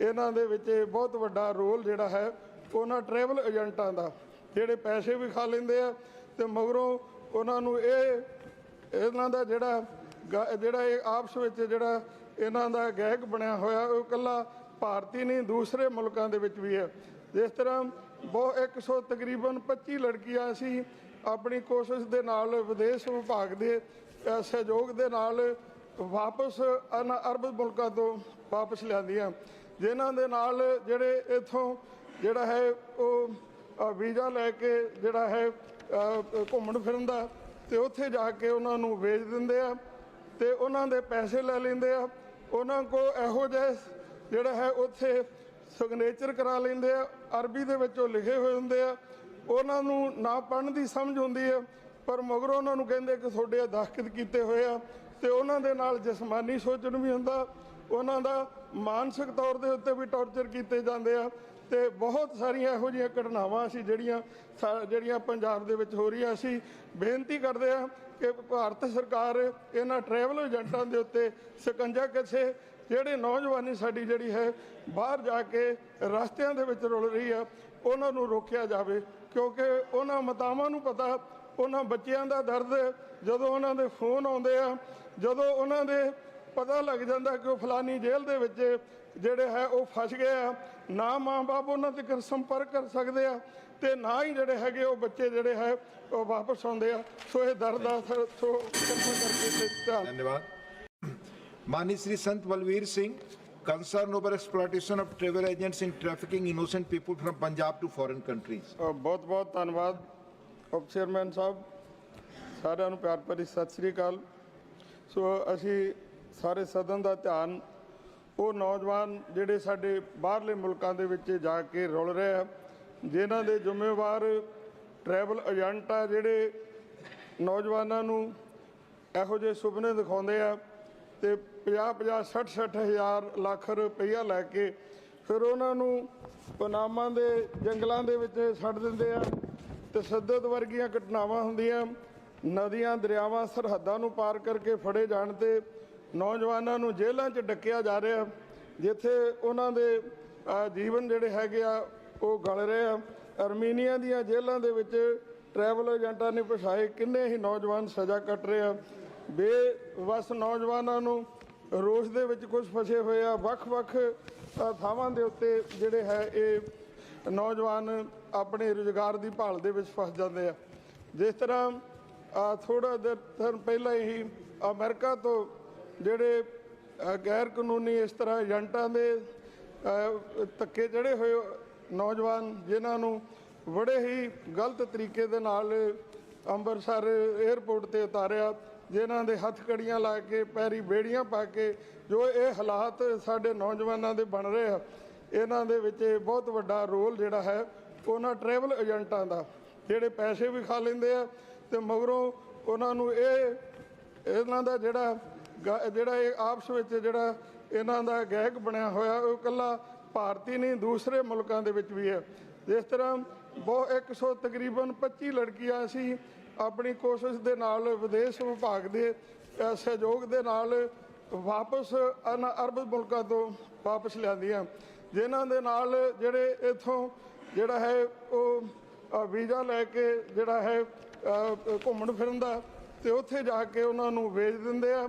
ਇਹਨਾਂ ਦੇ ਵਿੱਚ ਬਹੁਤ ਵੱਡਾ ਰੋਲ ਜਿਹੜਾ ਹੈ, ਉਹਨਾਂ ਟਰੈਵਲ ਏਜੰਟਾਂ ਦਾ, ਜਿਹੜੇ ਪੈਸੇ ਵੀ ਖਾ ਲੈਂਦੇ ਆ ਤੇ ਮਗਰੋਂ ਉਹਨਾਂ ਨੂੰ ਇਹ, ਇਹਨਾਂ ਦਾ ਜਿਹੜਾ ਗ- ਜਿਹੜਾ ਇਹ ਆਪਸ ਵਿੱਚ ਜਿਹੜਾ ਇਹਨਾਂ ਦਾ ਗਾਇਕ ਬਣਿਆ ਹੋਇਆ, ਉਹ ਇਕੱਲਾ ਭਾਰਤੀ ਨਹੀਂ, ਦੂਸਰੇ ਮੁਲਕਾਂ ਦੇ ਵਿੱਚ ਵੀ ਹੈ। ਜਿਸ ਤਰ੍ਹਾਂ ਬਹੁਤ 100 ਤਕਰੀਬਨ 25 ਲੜਕੀਆਂ ਸੀ ਆਪਣੀ ਕੋਸ਼ਿਸ਼ ਦੇ ਨਾਲ ਵਿਦੇਸ਼ ਵਿਭਾਗ ਦੇ ਸਹਿਯੋਗ ਦੇ ਨਾਲ ਵਾਪਸ ਇਹਨਾਂ ਅਰਬ ਮੁਲਕਾਂ ਤੋਂ ਵਾਪਸ ਲਿਆਂਦੀਆਂ। ਜਿਨ੍ਹਾਂ ਦੇ ਨਾਲ ਜਿਹੜੇ ਇਥੋਂ ਜਿਹੜਾ ਹੈ ਉਹ ਵੀਜ਼ਾ ਲੈ ਕੇ ਜਿਹੜਾ ਹੈ ਘੁੰਮਣ ਫਿਰਨ ਦਾ, ਤੇ ਉੱਥੇ ਜਾ ਕੇ ਉਹਨਾਂ ਨੂੰ ਵੇਚ ਦਿੰਦੇ ਆ, ਤੇ ਉਹਨਾਂ ਦੇ ਪੈਸੇ ਲੈ ਲੈਂਦੇ ਆ। ਉਹਨਾਂ ਕੋ ਇਹੋ ਜਿਹੇ ਜਿਹੜਾ ਹੈ ਉੱਥੇ ਸਿਗਨੇਚਰ ਕਰਾ ਲੈਂਦੇ ਆ, ਅਰਬੀ ਦੇ ਵਿੱਚ ਉਹ ਲਿਖੇ ਹੋਏ ਹੁੰਦੇ ਆ। ਉਹਨਾਂ ਨੂੰ ਨਾ ਪੜ੍ਹਨ ਦੀ ਸਮਝ ਹੁੰਦੀ ਹੈ, ਪਰ ਮਗਰੋਂ ਉਹਨਾਂ ਨੂੰ ਕਹਿੰਦੇ ਕਿ ਤੁਹਾਡੇ ਦਸਤਖਤ ਕੀਤੇ ਹੋਏ ਆ, ਤੇ ਉਹਨਾਂ ਦੇ ਨਾਲ ਜਿਸਮਾਨੀ ਸੋਚਣ ਵੀ ਹੁੰਦਾ, ਉਹਨਾਂ ਦਾ ਮਾਨਸਿਕ ਤੌਰ ਦੇ ਉੱਤੇ ਵੀ ਟੌਰਚਰ ਕੀਤੇ ਜਾਂਦੇ ਆ, ਤੇ ਬਹੁਤ ਸਾਰੀਆਂ ਇਹੋ ਜਿਹੀਆਂ ਘਟਨਾਵਾਂ ਸੀ ਜਿਹੜੀਆਂ ਸਾ- ਜਿਹੜੀਆਂ ਪੰਜਾਬ ਦੇ ਵਿੱਚ ਹੋ ਰਹੀਆਂ ਸੀ ਬੇਨਤੀ ਕਰਦੇ ਆ ਕਿ ਭਾਰਤ ਸਰਕਾਰ ਇਹਨਾਂ ਟਰੈਵਲ ਏਜੰਟਾਂ ਦੇ ਉੱਤੇ ਸ਼ਿਕੰਜਾ ਕੱਸੇ, ਜਿਹੜੇ ਨੌਜਵਾਨੀ ਸਾਡੀ ਜਿਹੜੀ ਹੈ, ਬਾਹਰ ਜਾ ਕੇ ਰਸਤਿਆਂ ਦੇ ਵਿੱਚ ਰੁਲ ਰਹੀ ਆ, ਉਹਨਾਂ ਨੂੰ ਰੋਕਿਆ ਜਾਵੇ। ਕਿਉਂਕਿ ਉਹਨਾਂ ਮਾਤਾਵਾਂ ਨੂੰ ਪਤਾ, ਉਹਨਾਂ ਬੱਚਿਆਂ ਦਾ ਦਰਦ, ਜਦੋਂ ਉਹਨਾਂ ਦੇ ਫੋਨ ਆਉਂਦੇ ਆ, ਜਦੋਂ ਉਹਨਾਂ ਦੇ ਪਤਾ ਲੱਗ ਜਾਂਦਾ ਕਿ ਉਹ ਫਲਾਨੀ ਜੇਲ੍ਹ ਦੇ ਵਿੱਚ ਜਿਹੜੇ ਹੈ ਉਹ ਫਸ ਗਏ ਆ, ਨਾ ਮਾਂ-ਬਾਪ ਉਹਨਾਂ ਤੱਕ ਸੰਪਰਕ ਕਰ ਸਕਦੇ ਆ ਤੇ ਨਾ ਹੀ ਜਿਹੜੇ ਹੈਗੇ ਉਹ ਬੱਚੇ ਜਿਹੜੇ ਹੈ ਉਹ ਵਾਪਸ ਆਉਂਦੇ ਆ। ਸੋ ਇਹ ਦਰਦ ਦਾ ਸੋ ਧੰਨਵਾਦ। ਮਾਨੀ Shri Sant Balvir Singh concern over exploitation of travel agents in trafficking innocent people from Punjab to foreign countries. ਬਹੁਤ ਬਹੁਤ ਧੰਨਵਾਦ ਉਪ ਚੇਅਰਮੈਨ ਸਾਹਿਬ ਸਾਰਿਆਂ ਨੂੰ ਪਿਆਰ ਭਰੀ ਸਤਿ ਸ੍ਰੀ ਅਕਾਲ ਸੋ ਅਸੀਂ ਸਾਰੇ ਸਦਨ ਦਾ ਧਿਆਨ ਉਹ ਨੌਜਵਾਨ ਜਿਹੜੇ ਸਾਡੇ ਬਾਹਰਲੇ ਮੁਲਕਾਂ ਦੇ ਵਿੱਚ ਜਾ ਕੇ ਰੁਲ ਰਹੇ ਆ ਜਿਨ੍ਹਾਂ ਦੇ ਜ਼ਿੰਮੇਵਾਰ ਟਰੈਵਲ ਏਜੰਟ ਆ ਜਿਹੜੇ ਨੌਜਵਾਨਾਂ ਨੂੰ ਇਹੋ ਜਿਹੇ ਸੁਪਨੇ ਦਿਖਾਉਂਦੇ ਆ ਤੇ 50 50 60 60 ਹਜ਼ਾਰ ਲੱਖ ਰੁਪਈਆ ਲੈ ਕੇ ਫਿਰ ਉਹਨਾਂ ਨੂੰ ਪਨਾਮਾ ਦੇ ਜੰਗਲਾਂ ਦੇ ਵਿੱਚ ਛੱਡ ਦਿੰਦੇ ਆ ਤਸ਼ੱਦਦ ਵਰਗੀਆਂ ਘਟਨਾਵਾਂ ਹੁੰਦੀਆਂ। ਨਦੀਆਂ, ਦਰਿਆਵਾਂ, ਸਰਹੱਦਾਂ ਨੂੰ ਪਾਰ ਕਰਕੇ ਫੜੇ ਜਾਣ ਤੇ ਨੌਜਵਾਨਾਂ ਨੂੰ ਜੇਲ੍ਹਾਂ 'ਚ ਡੱਕਿਆ ਜਾ ਰਿਹਾ, ਜਿੱਥੇ ਉਹਨਾਂ ਦੇ ਜੀਵਨ ਜਿਹੜੇ ਹੈਗੇ ਆ, ਉਹ ਗਲ ਰਹੇ ਆ। ਅਰਮੀਨੀਆ ਦੀਆਂ ਜੇਲ੍ਹਾਂ ਦੇ ਵਿੱਚ ਟਰੈਵਲ ਏਜੰਟਾਂ ਨੇ ਪਛਾਏ ਕਿੰਨੇ ਹੀ ਨੌਜਵਾਨ ਸਜ਼ਾ ਕੱਟ ਰਹੇ ਆ। ਬੇਵਸ ਨੌਜਵਾਨਾਂ ਨੂੰ ਰੋਸ਼ ਦੇ ਵਿੱਚ ਕੁਝ ਫਸੇ ਹੋਏ ਆ। ਵੱਖ-ਵੱਖ ਥਾਵਾਂ ਦੇ ਉੱਤੇ ਜਿਹੜੇ ਹੈ ਇਹ ਨੌਜਵਾਨ ਆਪਣੇ ਰੁਜ਼ਗਾਰ ਦੀ ਭਾਲ ਦੇ ਵਿੱਚ ਫਸ ਜਾਂਦੇ ਆ। ਜਿਸ ਤਰ੍ਹਾਂ ਥੋੜਾ ਦਿਨ ਪਹਿਲਾਂ ਹੀ ਅਮਰੀਕਾ ਤੋਂ ਜਿਹੜੇ ਗੈਰ ਕਾਨੂੰਨੀ ਇਸ ਤਰ੍ਹਾਂ ਏਜੰਟਾਂ ਦੇ ਅ, ਧੱਕੇ ਚੜੇ ਹੋਏ ਨੌਜਵਾਨ ਜਿਨ੍ਹਾਂ ਨੂੰ ਬੜੇ ਹੀ ਗਲਤ ਤਰੀਕੇ ਦੇ ਨਾਲ ਅੰਮ੍ਰਿਤਸਰ 에ਅਰਪੋਰਟ ਤੇ ਉਤਾਰਿਆ। ਜਿਨ੍ਹਾਂ ਦੇ ਹੱਥ ਕੜੀਆਂ ਲਾ ਕੇ, ਪੈਰੀ ਬੇੜੀਆਂ ਪਾ ਕੇ ਜੋ ਇਹ ਹਾਲਾਤ ਸਾਡੇ ਨੌਜਵਾਨਾਂ ਦੇ ਬਣ ਰਹੇ ਆ, ਇਹਨਾਂ ਦੇ ਵਿੱਚ ਬਹੁਤ ਵੱਡਾ ਰੋਲ ਜਿਹੜਾ ਹੈ, ਉਹਨਾਂ ਟਰੈਵਲ ਏਜੰਟਾਂ ਦਾ, ਜਿਹੜੇ ਪੈਸੇ ਵੀ ਖਾ ਲੈਂਦੇ ਆ ਤੇ ਮਗਰੋਂ ਉਹਨਾਂ ਨੂੰ ਇਹ, ਇਹਨਾਂ ਦਾ ਜਿਹੜਾ ਗ- ਜਿਹੜਾ ਇਹ ਆਪਸ ਵਿੱਚ ਜਿਹੜਾ ਇਹਨਾਂ ਦਾ ਗਹਿਕ ਬਣਿਆ ਹੋਇਆ, ਉਹ ਇਕੱਲਾ ਭਾਰਤੀ ਨਹੀਂ, ਦੂਸਰੇ ਮੁਲਕਾਂ ਦੇ ਵਿੱਚ ਵੀ ਹੈ। ਜਿਸ ਤਰ੍ਹਾਂ ਬਹੁਤ 100 ਤਕਰੀਬਨ 25 ਲੜਕੀਆਂ ਅਸੀਂ ਆਪਣੀ ਕੋਸ਼ਿਸ਼ ਦੇ ਨਾਲ ਵਿਦੇਸ਼ ਵਿਭਾਗ ਦੇ ਸਹਿਯੋਗ ਦੇ ਨਾਲ ਵਾਪਸ ਇਹਨਾਂ ਅਰਬ ਮੁਲਕਾਂ ਤੋਂ ਵਾਪਸ ਲਿਆਂਦੀਆਂ ਜਿਨ੍ਹਾਂ ਦੇ ਨਾਲ ਜਿਹੜੇ ਇਥੋਂ ਜਿਹੜਾ ਹੈ ਉਹ ਵੀਜ਼ਾ ਲੈ ਕੇ ਜਿਹੜਾ ਹੈ ਘੁੰਮਣ ਫਿਰਨ ਦਾ ਤੇ ਉੱਥੇ ਜਾ ਕੇ ਉਹਨਾਂ ਨੂੰ ਵੇਚ ਦਿੰਦੇ ਆ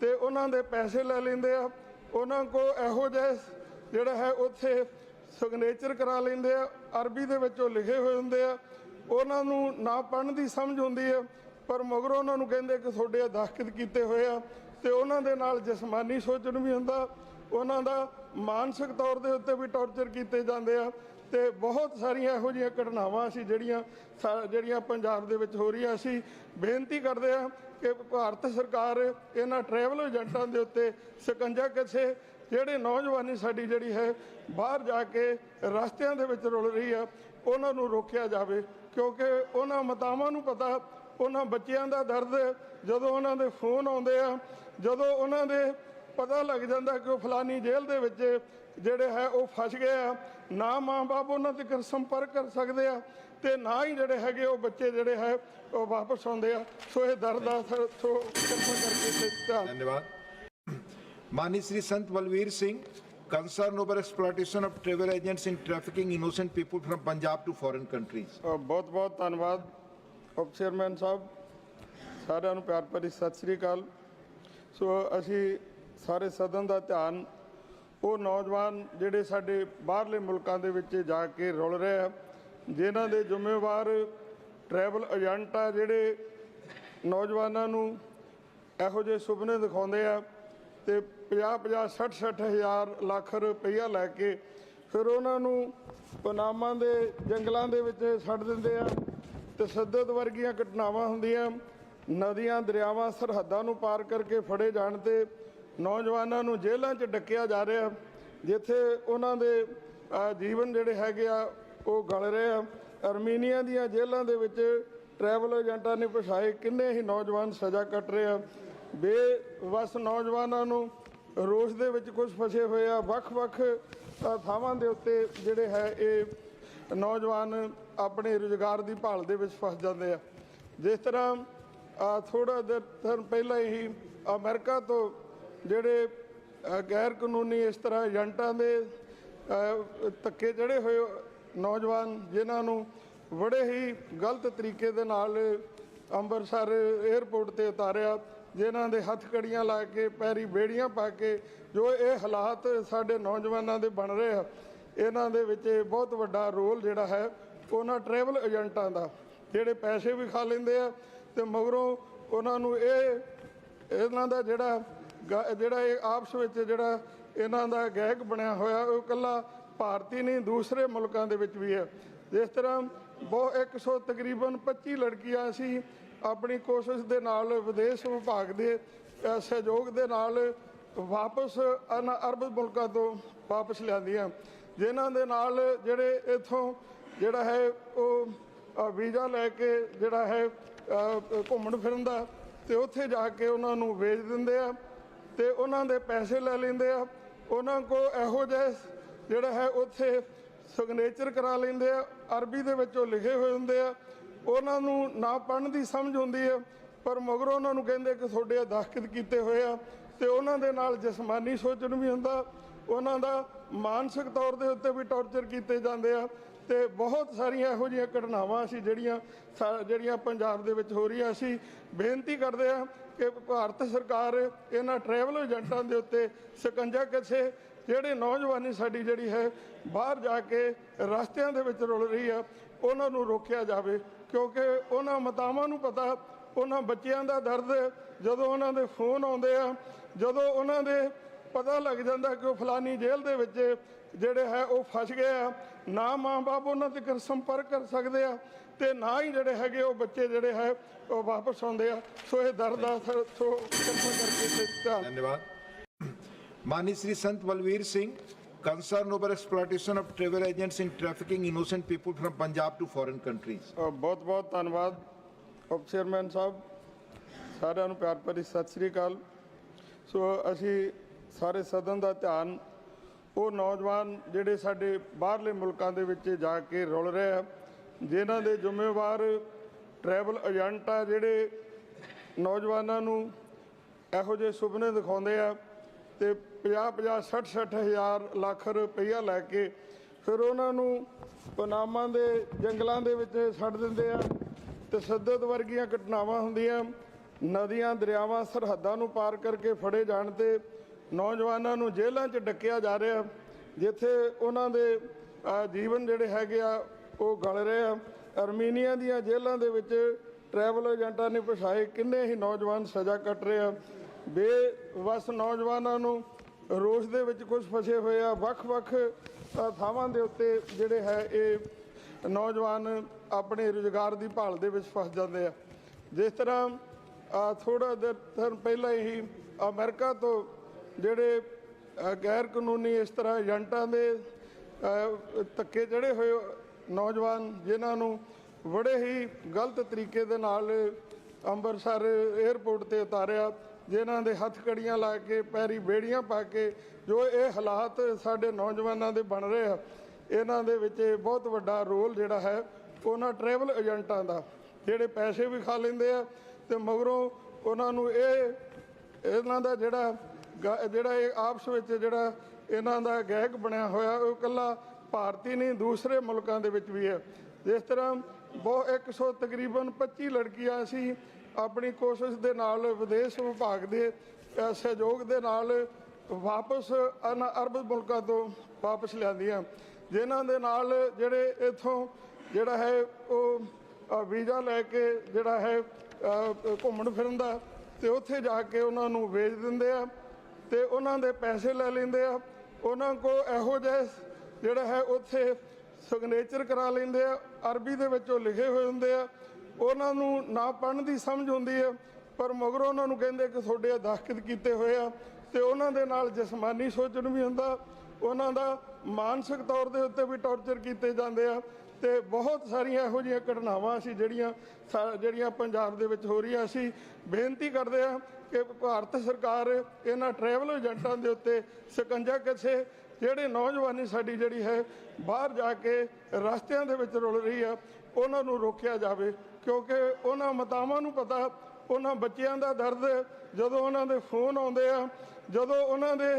ਤੇ ਉਹਨਾਂ ਦੇ ਪੈਸੇ ਲੈ ਲੈਂਦੇ ਆ। ਉਹਨਾਂ ਕੋ ਇਹੋ ਜਿਹੇ ਜਿਹੜਾ ਹੈ ਉੱਥੇ ਸਿਗਨੇਚਰ ਕਰਾ ਲੈਂਦੇ ਆ। ਅਰਬੀ ਦੇ ਵਿੱਚ ਉਹ ਲਿਖੇ ਹੋਏ ਹੁੰਦੇ ਆ। ਉਹਨਾਂ ਨੂੰ ਨਾ ਪੜ੍ਹਨ ਦੀ ਸਮਝ ਹੁੰਦੀ ਹੈ, ਪਰ ਮਗਰੋਂ ਉਹਨਾਂ ਨੂੰ ਕਹਿੰਦੇ ਕਿ ਤੁਹਾਡੇ ਇਹ ਦਸਤਖਤ ਕੀਤੇ ਹੋਏ ਆ ਤੇ ਉਹਨਾਂ ਦੇ ਨਾਲ ਜਿਸਮਾਨੀ ਸੋਚਣ ਵੀ ਹੁੰਦਾ, ਉਹਨਾਂ ਦਾ ਮਾਨਸਿਕ ਤੌਰ ਦੇ ਉੱਤੇ ਵੀ ਟੌਰਚਰ ਕੀਤੇ ਜਾਂਦੇ ਆ ਤੇ ਬਹੁਤ ਸਾਰੀਆਂ ਇਹੋ ਜਿਹੀਆਂ ਘਟਨਾਵਾਂ ਸੀ ਜਿਹੜੀਆਂ ਸਾ- ਜਿਹੜੀਆਂ ਪੰਜਾਬ ਦੇ ਵਿੱਚ ਹੋ ਰਹੀਆਂ ਸੀ ਬੇਨਤੀ ਕਰਦੇ ਆ ਕਿ ਭਾਰਤ ਸਰਕਾਰ ਇਹਨਾਂ ਟਰੈਵਲ ਏਜੰਟਾਂ ਦੇ ਉੱਤੇ ਸਕੰਜਾ ਕੱਸੇ, ਜਿਹੜੇ ਨੌਜਵਾਨੀ ਸਾਡੀ ਜਿਹੜੀ ਹੈ, ਬਾਹਰ ਜਾ ਕੇ ਰਸਤਿਆਂ ਦੇ ਵਿੱਚ ਰੁਲ ਰਹੀ ਆ, ਉਹਨਾਂ ਨੂੰ ਰੋਕਿਆ ਜਾਵੇ। ਕਿਉਂਕਿ ਉਹਨਾਂ ਮਾਤਾਵਾਂ ਨੂੰ ਪਤਾ, ਉਹਨਾਂ ਬੱਚਿਆਂ ਦਾ ਦਰਦ, ਜਦੋਂ ਉਹਨਾਂ ਦੇ ਫੋਨ ਆਉਂਦੇ ਆ, ਜਦੋਂ ਉਹਨਾਂ ਦੇ ਪਤਾ ਲੱਗ ਜਾਂਦਾ ਕਿ ਉਹ ਫਲਾਨੀ ਜੇਲ੍ਹ ਦੇ ਵਿੱਚ ਜਿਹੜੇ ਹੈ ਉਹ ਫਸ ਗਏ ਆ, ਨਾ ਮਾਂ-ਬਾਪ ਉਹਨਾਂ ਤੱਕ ਸੰਪਰਕ ਕਰ ਸਕਦੇ ਆ ਤੇ ਨਾ ਹੀ ਜਿਹੜੇ ਹੈਗੇ ਉਹ ਬੱਚੇ ਜਿਹੜੇ ਹੈ ਉਹ ਵਾਪਸ ਆਉਂਦੇ ਆ। ਸੋ ਇਹ ਦਰਦ ਦਾ ਸੋ ਕਰਕੇ ਧੰਨਵਾਦ। ਮਾਨੀ Shri Sant Balvir Singh concern over exploitation of travel agents in trafficking innocent people from Punjab to foreign countries. ਬਹੁਤ ਬਹੁਤ ਧੰਨਵਾਦ ਉਪ ਚੇਅਰਮੈਨ ਸਾਹਿਬ ਸਾਰਿਆਂ ਨੂੰ ਪਿਆਰ ਭਰੀ ਸਤਿ ਸ੍ਰੀ ਅਕਾਲ ਸੋ ਅਸੀਂ ਸਾਰੇ ਸਦਨ ਦਾ ਧਿਆਨ ਉਹ ਨੌਜਵਾਨ ਜਿਹੜੇ ਸਾਡੇ ਬਾਹਰਲੇ ਮੁਲਕਾਂ ਦੇ ਵਿੱਚ ਜਾ ਕੇ ਰੁਲ ਰਹੇ ਆ ਜਿਨ੍ਹਾਂ ਦੇ ਜ਼ਿੰਮੇਵਾਰ ਟਰੈਵਲ ਏਜੰਟ ਆ ਜਿਹੜੇ ਨੌਜਵਾਨਾਂ ਨੂੰ ਇਹੋ ਜਿਹੇ ਸੁਪਨੇ ਦਿਖਾਉਂਦੇ ਆ ਤੇ 50 50 60 60 ਹਜ਼ਾਰ ਲੱਖ ਰੁਪਈਆ ਲੈ ਕੇ ਫਿਰ ਉਹਨਾਂ ਨੂੰ ਪਨਾਮਾ ਦੇ ਜੰਗਲਾਂ ਦੇ ਵਿੱਚ ਛੱਡ ਦਿੰਦੇ ਆ ਤਸ਼ੱਦਦ ਵਰਗੀਆਂ ਘਟਨਾਵਾਂ ਹੁੰਦੀਆਂ। ਨਦੀਆਂ, ਦਰਿਆਵਾਂ, ਸਰਹੱਦਾਂ ਨੂੰ ਪਾਰ ਕਰਕੇ ਫੜੇ ਜਾਣ ਤੇ ਨੌਜਵਾਨਾਂ ਨੂੰ ਜੇਲ੍ਹਾਂ 'ਚ ਡੱਕਿਆ ਜਾ ਰਿਹਾ। ਜਿੱਥੇ ਉਹਨਾਂ ਦੇ ਜੀਵਨ ਜਿਹੜੇ ਹੈਗੇ ਆ, ਉਹ ਗਲ ਰਹੇ ਆ। ਅਰਮੀਨੀਆ ਦੀਆਂ ਜੇਲ੍ਹਾਂ ਦੇ ਵਿੱਚ ਟਰੈਵਲ ਏਜੰਟਾਂ ਨੇ ਪਛਾਏ ਕਿੰਨੇ ਹੀ ਨੌਜਵਾਨ ਸਜ਼ਾ ਕੱਟ ਰਹੇ ਆ। ਬੇਵਸ ਨੌਜਵਾਨਾਂ ਨੂੰ ਰੋਸ਼ ਦੇ ਵਿੱਚ ਕੁਝ ਫਸੇ ਹੋਏ ਆ। ਵੱਖ-ਵੱਖ ਥਾਵਾਂ ਦੇ ਉੱਤੇ ਜਿਹੜੇ ਹੈ ਇਹ ਨੌਜਵਾਨ ਆਪਣੇ ਰੁਜ਼ਗਾਰ ਦੀ ਭਾਲ ਦੇ ਵਿੱਚ ਫਸ ਜਾਂਦੇ ਆ। ਜਿਸ ਤਰ੍ਹਾਂ ਥੋੜਾ ਦਿਨ ਪਹਿਲਾਂ ਹੀ ਅਮਰੀਕਾ ਤੋਂ ਜਿਹੜੇ ਗੈਰ ਕਾਨੂੰਨੀ ਇਸ ਤਰ੍ਹਾਂ ਏਜੰਟਾਂ ਦੇ ਅ, ਧੱਕੇ ਚੜੇ ਹੋਏ ਨੌਜਵਾਨ ਜਿਨ੍ਹਾਂ ਨੂੰ ਬੜੇ ਹੀ ਗਲਤ ਤਰੀਕੇ ਦੇ ਨਾਲ ਅੰਮ੍ਰਿਤਸਰ 에ਅਰਪੋਰਟ ਤੇ ਉਤਾਰਿਆ। ਜਿਨ੍ਹਾਂ ਦੇ ਹੱਥ ਕੜੀਆਂ ਲਾ ਕੇ, ਪੈਰੀ ਬੇੜੀਆਂ ਪਾ ਕੇ ਜੋ ਇਹ ਹਾਲਾਤ ਸਾਡੇ ਨੌਜਵਾਨਾਂ ਦੇ ਬਣ ਰਹੇ ਆ, ਇਹਨਾਂ ਦੇ ਵਿੱਚ ਬਹੁਤ ਵੱਡਾ ਰੋਲ ਜਿਹੜਾ ਹੈ, ਉਹਨਾਂ ਟਰੈਵਲ ਏਜੰਟਾਂ ਦਾ, ਜਿਹੜੇ ਪੈਸੇ ਵੀ ਖਾ ਲੈਂਦੇ ਆ ਤੇ ਮਗਰੋਂ ਉਹਨਾਂ ਨੂੰ ਇਹ, ਇਹਨਾਂ ਦਾ ਜਿਹੜਾ ਗਾ- ਜਿਹੜਾ ਇਹ ਆਪਸ ਵਿੱਚ ਜਿਹੜਾ ਇਹਨਾਂ ਦਾ ਗਾਇਕ ਬਣਿਆ ਹੋਇਆ, ਉਹ ਇਕੱਲਾ ਭਾਰਤੀ ਨਹੀਂ, ਦੂਸਰੇ ਮੁਲਕਾਂ ਦੇ ਵਿੱਚ ਵੀ ਹੈ। ਜਿਸ ਤਰ੍ਹਾਂ ਬਹੁਤ 100 ਤਕਰੀਬਨ 25 ਲੜਕੀਆਂ ਸੀ ਆਪਣੀ ਕੋਸ਼ਿਸ਼ ਦੇ ਨਾਲ ਵਿਦੇਸ਼ ਵਿਭਾਗ ਦੇ ਸਹਿਯੋਗ ਦੇ ਨਾਲ ਵਾਪਸ ਇਹਨਾਂ ਅਰਬ ਮੁਲਕਾਂ ਤੋਂ ਵਾਪਸ ਲਿਆਂਦੀਆਂ। ਜਿਨ੍ਹਾਂ ਦੇ ਨਾਲ ਜਿਹੜੇ ਇਥੋਂ ਜਿਹੜਾ ਹੈ ਉਹ ਵੀਜ਼ਾ ਲੈ ਕੇ ਜਿਹੜਾ ਹੈ ਘੁੰਮਣ ਫਿਰਨ ਦਾ, ਤੇ ਉੱਥੇ ਜਾ ਕੇ ਉਹਨਾਂ ਨੂੰ ਵੇਚ ਦਿੰਦੇ ਆ, ਤੇ ਉਹਨਾਂ ਦੇ ਪੈਸੇ ਲੈ ਲੈਂਦੇ ਆ। ਉਹਨਾਂ ਕੋ ਇਹੋ ਜਿਹੇ ਜਿਹੜਾ ਹੈ ਉੱਥੇ ਸਿਗਨੇਚਰ ਕਰਾ ਲੈਂਦੇ ਆ, ਅਰਬੀ ਦੇ ਵਿੱਚ ਉਹ ਲਿਖੇ ਹੋਏ ਹੁੰਦੇ ਆ। ਉਹਨਾਂ ਨੂੰ ਨਾ ਪੜ੍ਹਨ ਦੀ ਸਮਝ ਹੁੰਦੀ ਹੈ, ਪਰ ਮਗਰੋਂ ਉਹਨਾਂ ਨੂੰ ਕਹਿੰਦੇ ਕਿ ਤੁਹਾਡੇ ਇਹ ਦਸਤਖਤ ਕੀਤੇ ਹੋਏ ਆ ਤੇ ਉਹਨਾਂ ਦੇ ਨਾਲ ਜਿਸਮਾਨੀ ਸੋਚਣ ਵੀ ਹੁੰਦਾ, ਉਹਨਾਂ ਦਾ ਮਾਨਸਿਕ ਤੌਰ ਦੇ ਉੱਤੇ ਵੀ ਟੌਰਚਰ ਕੀਤੇ ਜਾਂਦੇ ਆ ਤੇ ਬਹੁਤ ਸਾਰੀਆਂ ਇਹੋ ਜਿਹੀਆਂ ਘਟਨਾਵਾਂ ਸੀ ਜਿਹੜੀਆਂ ਸਾ- ਜਿਹੜੀਆਂ ਪੰਜਾਬ ਦੇ ਵਿੱਚ ਹੋ ਰਹੀਆਂ ਸੀ ਬੇਨਤੀ ਕਰਦੇ ਆ ਕਿ ਭਾਰਤ ਸਰਕਾਰ ਇਹਨਾਂ ਟਰੈਵਲ ਏਜੰਟਾਂ ਦੇ ਉੱਤੇ ਸਕੰਜਾ ਕੱਸੇ, ਜਿਹੜੇ ਨੌਜਵਾਨੀ ਸਾਡੀ ਜਿਹੜੀ ਹੈ, ਬਾਹਰ ਜਾ ਕੇ ਰਸਤਿਆਂ ਦੇ ਵਿੱਚ ਰੁਲ ਰਹੀ ਆ, ਉਹਨਾਂ ਨੂੰ ਰੋਕਿਆ ਜਾਵੇ। ਕਿਉਂਕਿ ਉਹਨਾਂ ਮਾਤਾਵਾਂ ਨੂੰ ਪਤਾ, ਉਹਨਾਂ ਬੱਚਿਆਂ ਦਾ ਦਰਦ, ਜਦੋਂ ਉਹਨਾਂ ਦੇ ਫੋਨ ਆਉਂਦੇ ਆ, ਜਦੋਂ ਉਹਨਾਂ ਦੇ ਪਤਾ ਲੱਗ ਜਾਂਦਾ ਕਿ ਉਹ ਫਲਾਨੀ ਜੇਲ੍ਹ ਦੇ ਵਿੱਚ ਜਿਹੜੇ ਹੈ ਉਹ ਫਸ ਗਏ ਆ, ਨਾ ਮਾਂ-ਬਾਪ ਉਹਨਾਂ ਤੱਕ ਸੰਪਰਕ ਕਰ ਸਕਦੇ ਆ ਤੇ ਨਾ ਹੀ ਜਿਹੜੇ ਹੈਗੇ ਉਹ ਬੱਚੇ ਜਿਹੜੇ ਹੈ ਉਹ ਵਾਪਸ ਆਉਂਦੇ ਆ। ਸੋ ਇਹ ਦਰਦ ਦਾ ਸੋ ਕਰਕੇ ਧੰਨਵਾਦ। ਮਾਨੀ Shri Sant Balvir Singh concern over exploitation of travel agents in trafficking innocent people from Punjab to foreign countries. ਬਹੁਤ ਬਹੁਤ ਧੰਨਵਾਦ ਉਪ ਚੇਅਰਮੈਨ ਸਾਹਿਬ ਸਾਰਿਆਂ ਨੂੰ ਪਿਆਰ ਭਰੀ ਸਤਿ ਸ੍ਰੀ ਅਕਾਲ ਸੋ ਅਸੀਂ ਸਾਰੇ ਸਦਨ ਦਾ ਧਿਆਨ ਉਹ ਨੌਜਵਾਨ ਜਿਹੜੇ ਸਾਡੇ ਬਾਹਰਲੇ ਮੁਲਕਾਂ ਦੇ ਵਿੱਚ ਜਾ ਕੇ ਰੁਲ ਰਹੇ ਆ ਜਿਨ੍ਹਾਂ ਦੇ ਜ਼ਿੰਮੇਵਾਰ ਟਰੈਵਲ ਏਜੰਟ ਆ ਜਿਹੜੇ ਨੌਜਵਾਨਾਂ ਨੂੰ ਇਹੋ ਜਿਹੇ ਸੁਪਨੇ ਦਿਖਾਉਂਦੇ ਆ ਤੇ 50 50 60 60 ਹਜ਼ਾਰ ਲੱਖ ਰੁਪਈਆ ਲੈ ਕੇ ਫਿਰ ਉਹਨਾਂ ਨੂੰ ਪਨਾਮਾ ਦੇ ਜੰਗਲਾਂ ਦੇ ਵਿੱਚ ਛੱਡ ਦਿੰਦੇ ਆ। ਤਸੱਦਦ ਵਰਗੀਆਂ ਘਟਨਾਵਾਂ ਹੁੰਦੀਆਂ। ਨਦੀਆਂ, ਦਰਿਆਵਾਂ, ਸਰਹੱਦਾਂ ਨੂੰ ਪਾਰ ਕਰਕੇ ਫੜੇ ਜਾਣ ਤੇ ਨੌਜਵਾਨਾਂ ਨੂੰ ਜੇਲ੍ਹਾਂ 'ਚ ਡੱਕਿਆ ਜਾ ਰਿਹਾ। ਜਿੱਥੇ ਉਹਨਾਂ ਦੇ ਜੀਵਨ ਜਿਹੜੇ ਹੈਗੇ ਆ, ਉਹ ਗਲ ਰਹੇ ਆ। ਅਰਮੀਨੀਆ ਦੀਆਂ ਜੇਲ੍ਹਾਂ ਦੇ ਵਿੱਚ ਟਰੈਵਲ ਏਜੰਟਾਂ ਨੇ ਪਛਾਏ, ਕਿੰਨੇ ਹੀ ਨੌਜਵਾਨ ਸਜ਼ਾ ਕੱਟ ਰਹੇ ਆ। ਬੇਵਸ ਨੌਜਵਾਨਾਂ ਨੂੰ ਰੋਸ਼ ਦੇ ਵਿੱਚ ਕੁਝ ਫਸੇ ਹੋਏ ਆ। ਵੱਖ-ਵੱਖ ਥਾਵਾਂ ਦੇ ਉੱਤੇ ਜਿਹੜੇ ਹੈ ਇਹ ਨੌਜਵਾਨ ਆਪਣੇ ਰੁਜ਼ਗਾਰ ਦੀ ਭਾਲ ਦੇ ਵਿੱਚ ਫਸ ਜਾਂਦੇ ਆ। ਜਿਸ ਤਰ੍ਹਾਂ ਥੋੜਾ ਦਿਨ ਪਹਿਲਾਂ ਹੀ ਅਮਰੀਕਾ ਤੋਂ ਜਿਹੜੇ ਗੈਰ ਕਾਨੂੰਨੀ ਇਸ ਤਰ੍ਹਾਂ ਏਜੰਟਾਂ ਦੇ ਅ, ਧੱਕੇ ਚੜੇ ਹੋਏ ਨੌਜਵਾਨ ਜਿਨ੍ਹਾਂ ਨੂੰ ਬੜੇ ਹੀ ਗਲਤ ਤਰੀਕੇ ਦੇ ਨਾਲ ਅੰਮ੍ਰਿਤਸਰ 에ਅਰਪੋਰਟ ਤੇ ਉਤਾਰਿਆ। ਜਿਨ੍ਹਾਂ ਦੇ ਹੱਥ ਕੜੀਆਂ ਲਾ ਕੇ, ਪੈਰੀ ਬੇੜੀਆਂ ਪਾ ਕੇ ਜੋ ਇਹ ਹਾਲਾਤ ਸਾਡੇ ਨੌਜਵਾਨਾਂ ਦੇ ਬਣ ਰਹੇ ਆ, ਇਹਨਾਂ ਦੇ ਵਿੱਚ ਬਹੁਤ ਵੱਡਾ ਰੋਲ ਜਿਹੜਾ ਹੈ, ਉਹਨਾਂ ਟਰੈਵਲ ਏਜੰਟਾਂ ਦਾ, ਜਿਹੜੇ ਪੈਸੇ ਵੀ ਖਾ ਲੈਂਦੇ ਆ ਤੇ ਮਗਰੋਂ ਉਹਨਾਂ ਨੂੰ ਇਹ, ਇਹਨਾਂ ਦਾ ਜਿਹੜਾ ਗਾ- ਜਿਹੜਾ ਇਹ ਆਪਸ ਵਿੱਚ ਜਿਹੜਾ ਇਹਨਾਂ ਦਾ ਗਾਹਕ ਬਣਿਆ ਹੋਇਆ, ਉਹ ਇਕੱਲਾ ਭਾਰਤੀ ਨਹੀਂ, ਦੂਸਰੇ ਮੁਲਕਾਂ ਦੇ ਵਿੱਚ ਵੀ ਹੈ। ਜਿਸ ਤਰ੍ਹਾਂ ਬਹੁਤ 100 ਤਕਰੀਬਨ 25 ਲੜਕੀਆਂ ਸੀ ਆਪਣੀ ਕੋਸ਼ਿਸ਼ ਦੇ ਨਾਲ ਵਿਦੇਸ਼ ਵਿਭਾਗ ਦੇ ਸਹਿਯੋਗ ਦੇ ਨਾਲ ਵਾਪਸ ਇਹਨਾਂ ਅਰਬ ਮੁਲਕਾਂ ਤੋਂ ਵਾਪਸ ਲਿਆਂਦੀਆਂ ਜਿਨ੍ਹਾਂ ਦੇ ਨਾਲ ਜਿਹੜੇ ਇਥੋਂ ਜਿਹੜਾ ਹੈ ਉਹ ਵੀਜ਼ਾ ਲੈ ਕੇ ਜਿਹੜਾ ਹੈ ਘੁੰਮਣ ਫਿਰਨ ਦਾ ਤੇ ਉੱਥੇ ਜਾ ਕੇ ਉਹਨਾਂ ਨੂੰ ਵੇਚ ਦਿੰਦੇ ਆ ਤੇ ਉਹਨਾਂ ਦੇ ਪੈਸੇ ਲੈ ਲੈਂਦੇ ਆ। ਉਹਨਾਂ ਕੋ ਇਹੋ ਜਿਹੇ ਜਿਹੜਾ ਹੈ ਉੱਥੇ ਸਿਗਨੇਚਰ ਕਰਾ ਲੈਂਦੇ ਆ। ਅਰਬੀ ਦੇ ਵਿੱਚ ਉਹ ਲਿਖੇ ਹੋਏ ਹੁੰਦੇ ਆ। ਉਹਨਾਂ ਨੂੰ ਨਾ ਪੜ੍ਹਨ ਦੀ ਸਮਝ ਹੁੰਦੀ ਹੈ, ਪਰ ਮਗਰੋਂ ਉਹਨਾਂ ਨੂੰ ਕਹਿੰਦੇ ਕਿ ਤੁਹਾਡੇ ਇਹ ਦਸਤਖਤ ਕੀਤੇ ਹੋਏ ਆ ਤੇ ਉਹਨਾਂ ਦੇ ਨਾਲ ਜਿਸਮਾਨੀ ਸੋਚਣ ਵੀ ਹੁੰਦਾ, ਉਹਨਾਂ ਦਾ ਮਾਨਸਿਕ ਤੌਰ ਦੇ ਉੱਤੇ ਵੀ ਟੌਰਚਰ ਕੀਤੇ ਜਾਂਦੇ ਆ ਤੇ ਬਹੁਤ ਸਾਰੀਆਂ ਇਹੋ ਜਿਹੀਆਂ ਘਟਨਾਵਾਂ ਸੀ ਜਿਹੜੀਆਂ ਸਾ- ਜਿਹੜੀਆਂ ਪੰਜਾਬ ਦੇ ਵਿੱਚ ਹੋ ਰਹੀਆਂ ਸੀ ਬੇਨਤੀ ਕਰਦੇ ਆ ਕਿ ਭਾਰਤ ਸਰਕਾਰ ਇਹਨਾਂ ਟਰੈਵਲ ਏਜੰਟਾਂ ਦੇ ਉੱਤੇ ਸਕੰਜਾ ਕੱਸੇ, ਜਿਹੜੇ ਨੌਜਵਾਨੀ ਸਾਡੀ ਜਿਹੜੀ ਹੈ, ਬਾਹਰ ਜਾ ਕੇ ਰਸਤਿਆਂ ਦੇ ਵਿੱਚ ਰੁਲ ਰਹੀ ਆ, ਉਹਨਾਂ ਨੂੰ ਰੋਕਿਆ ਜਾਵੇ। ਕਿਉਂਕਿ ਉਹਨਾਂ ਮਾਤਾਵਾਂ ਨੂੰ ਪਤਾ, ਉਹਨਾਂ ਬੱਚਿਆਂ ਦਾ ਦਰਦ, ਜਦੋਂ ਉਹਨਾਂ ਦੇ ਫੋਨ ਆਉਂਦੇ ਆ, ਜਦੋਂ ਉਹਨਾਂ ਦੇ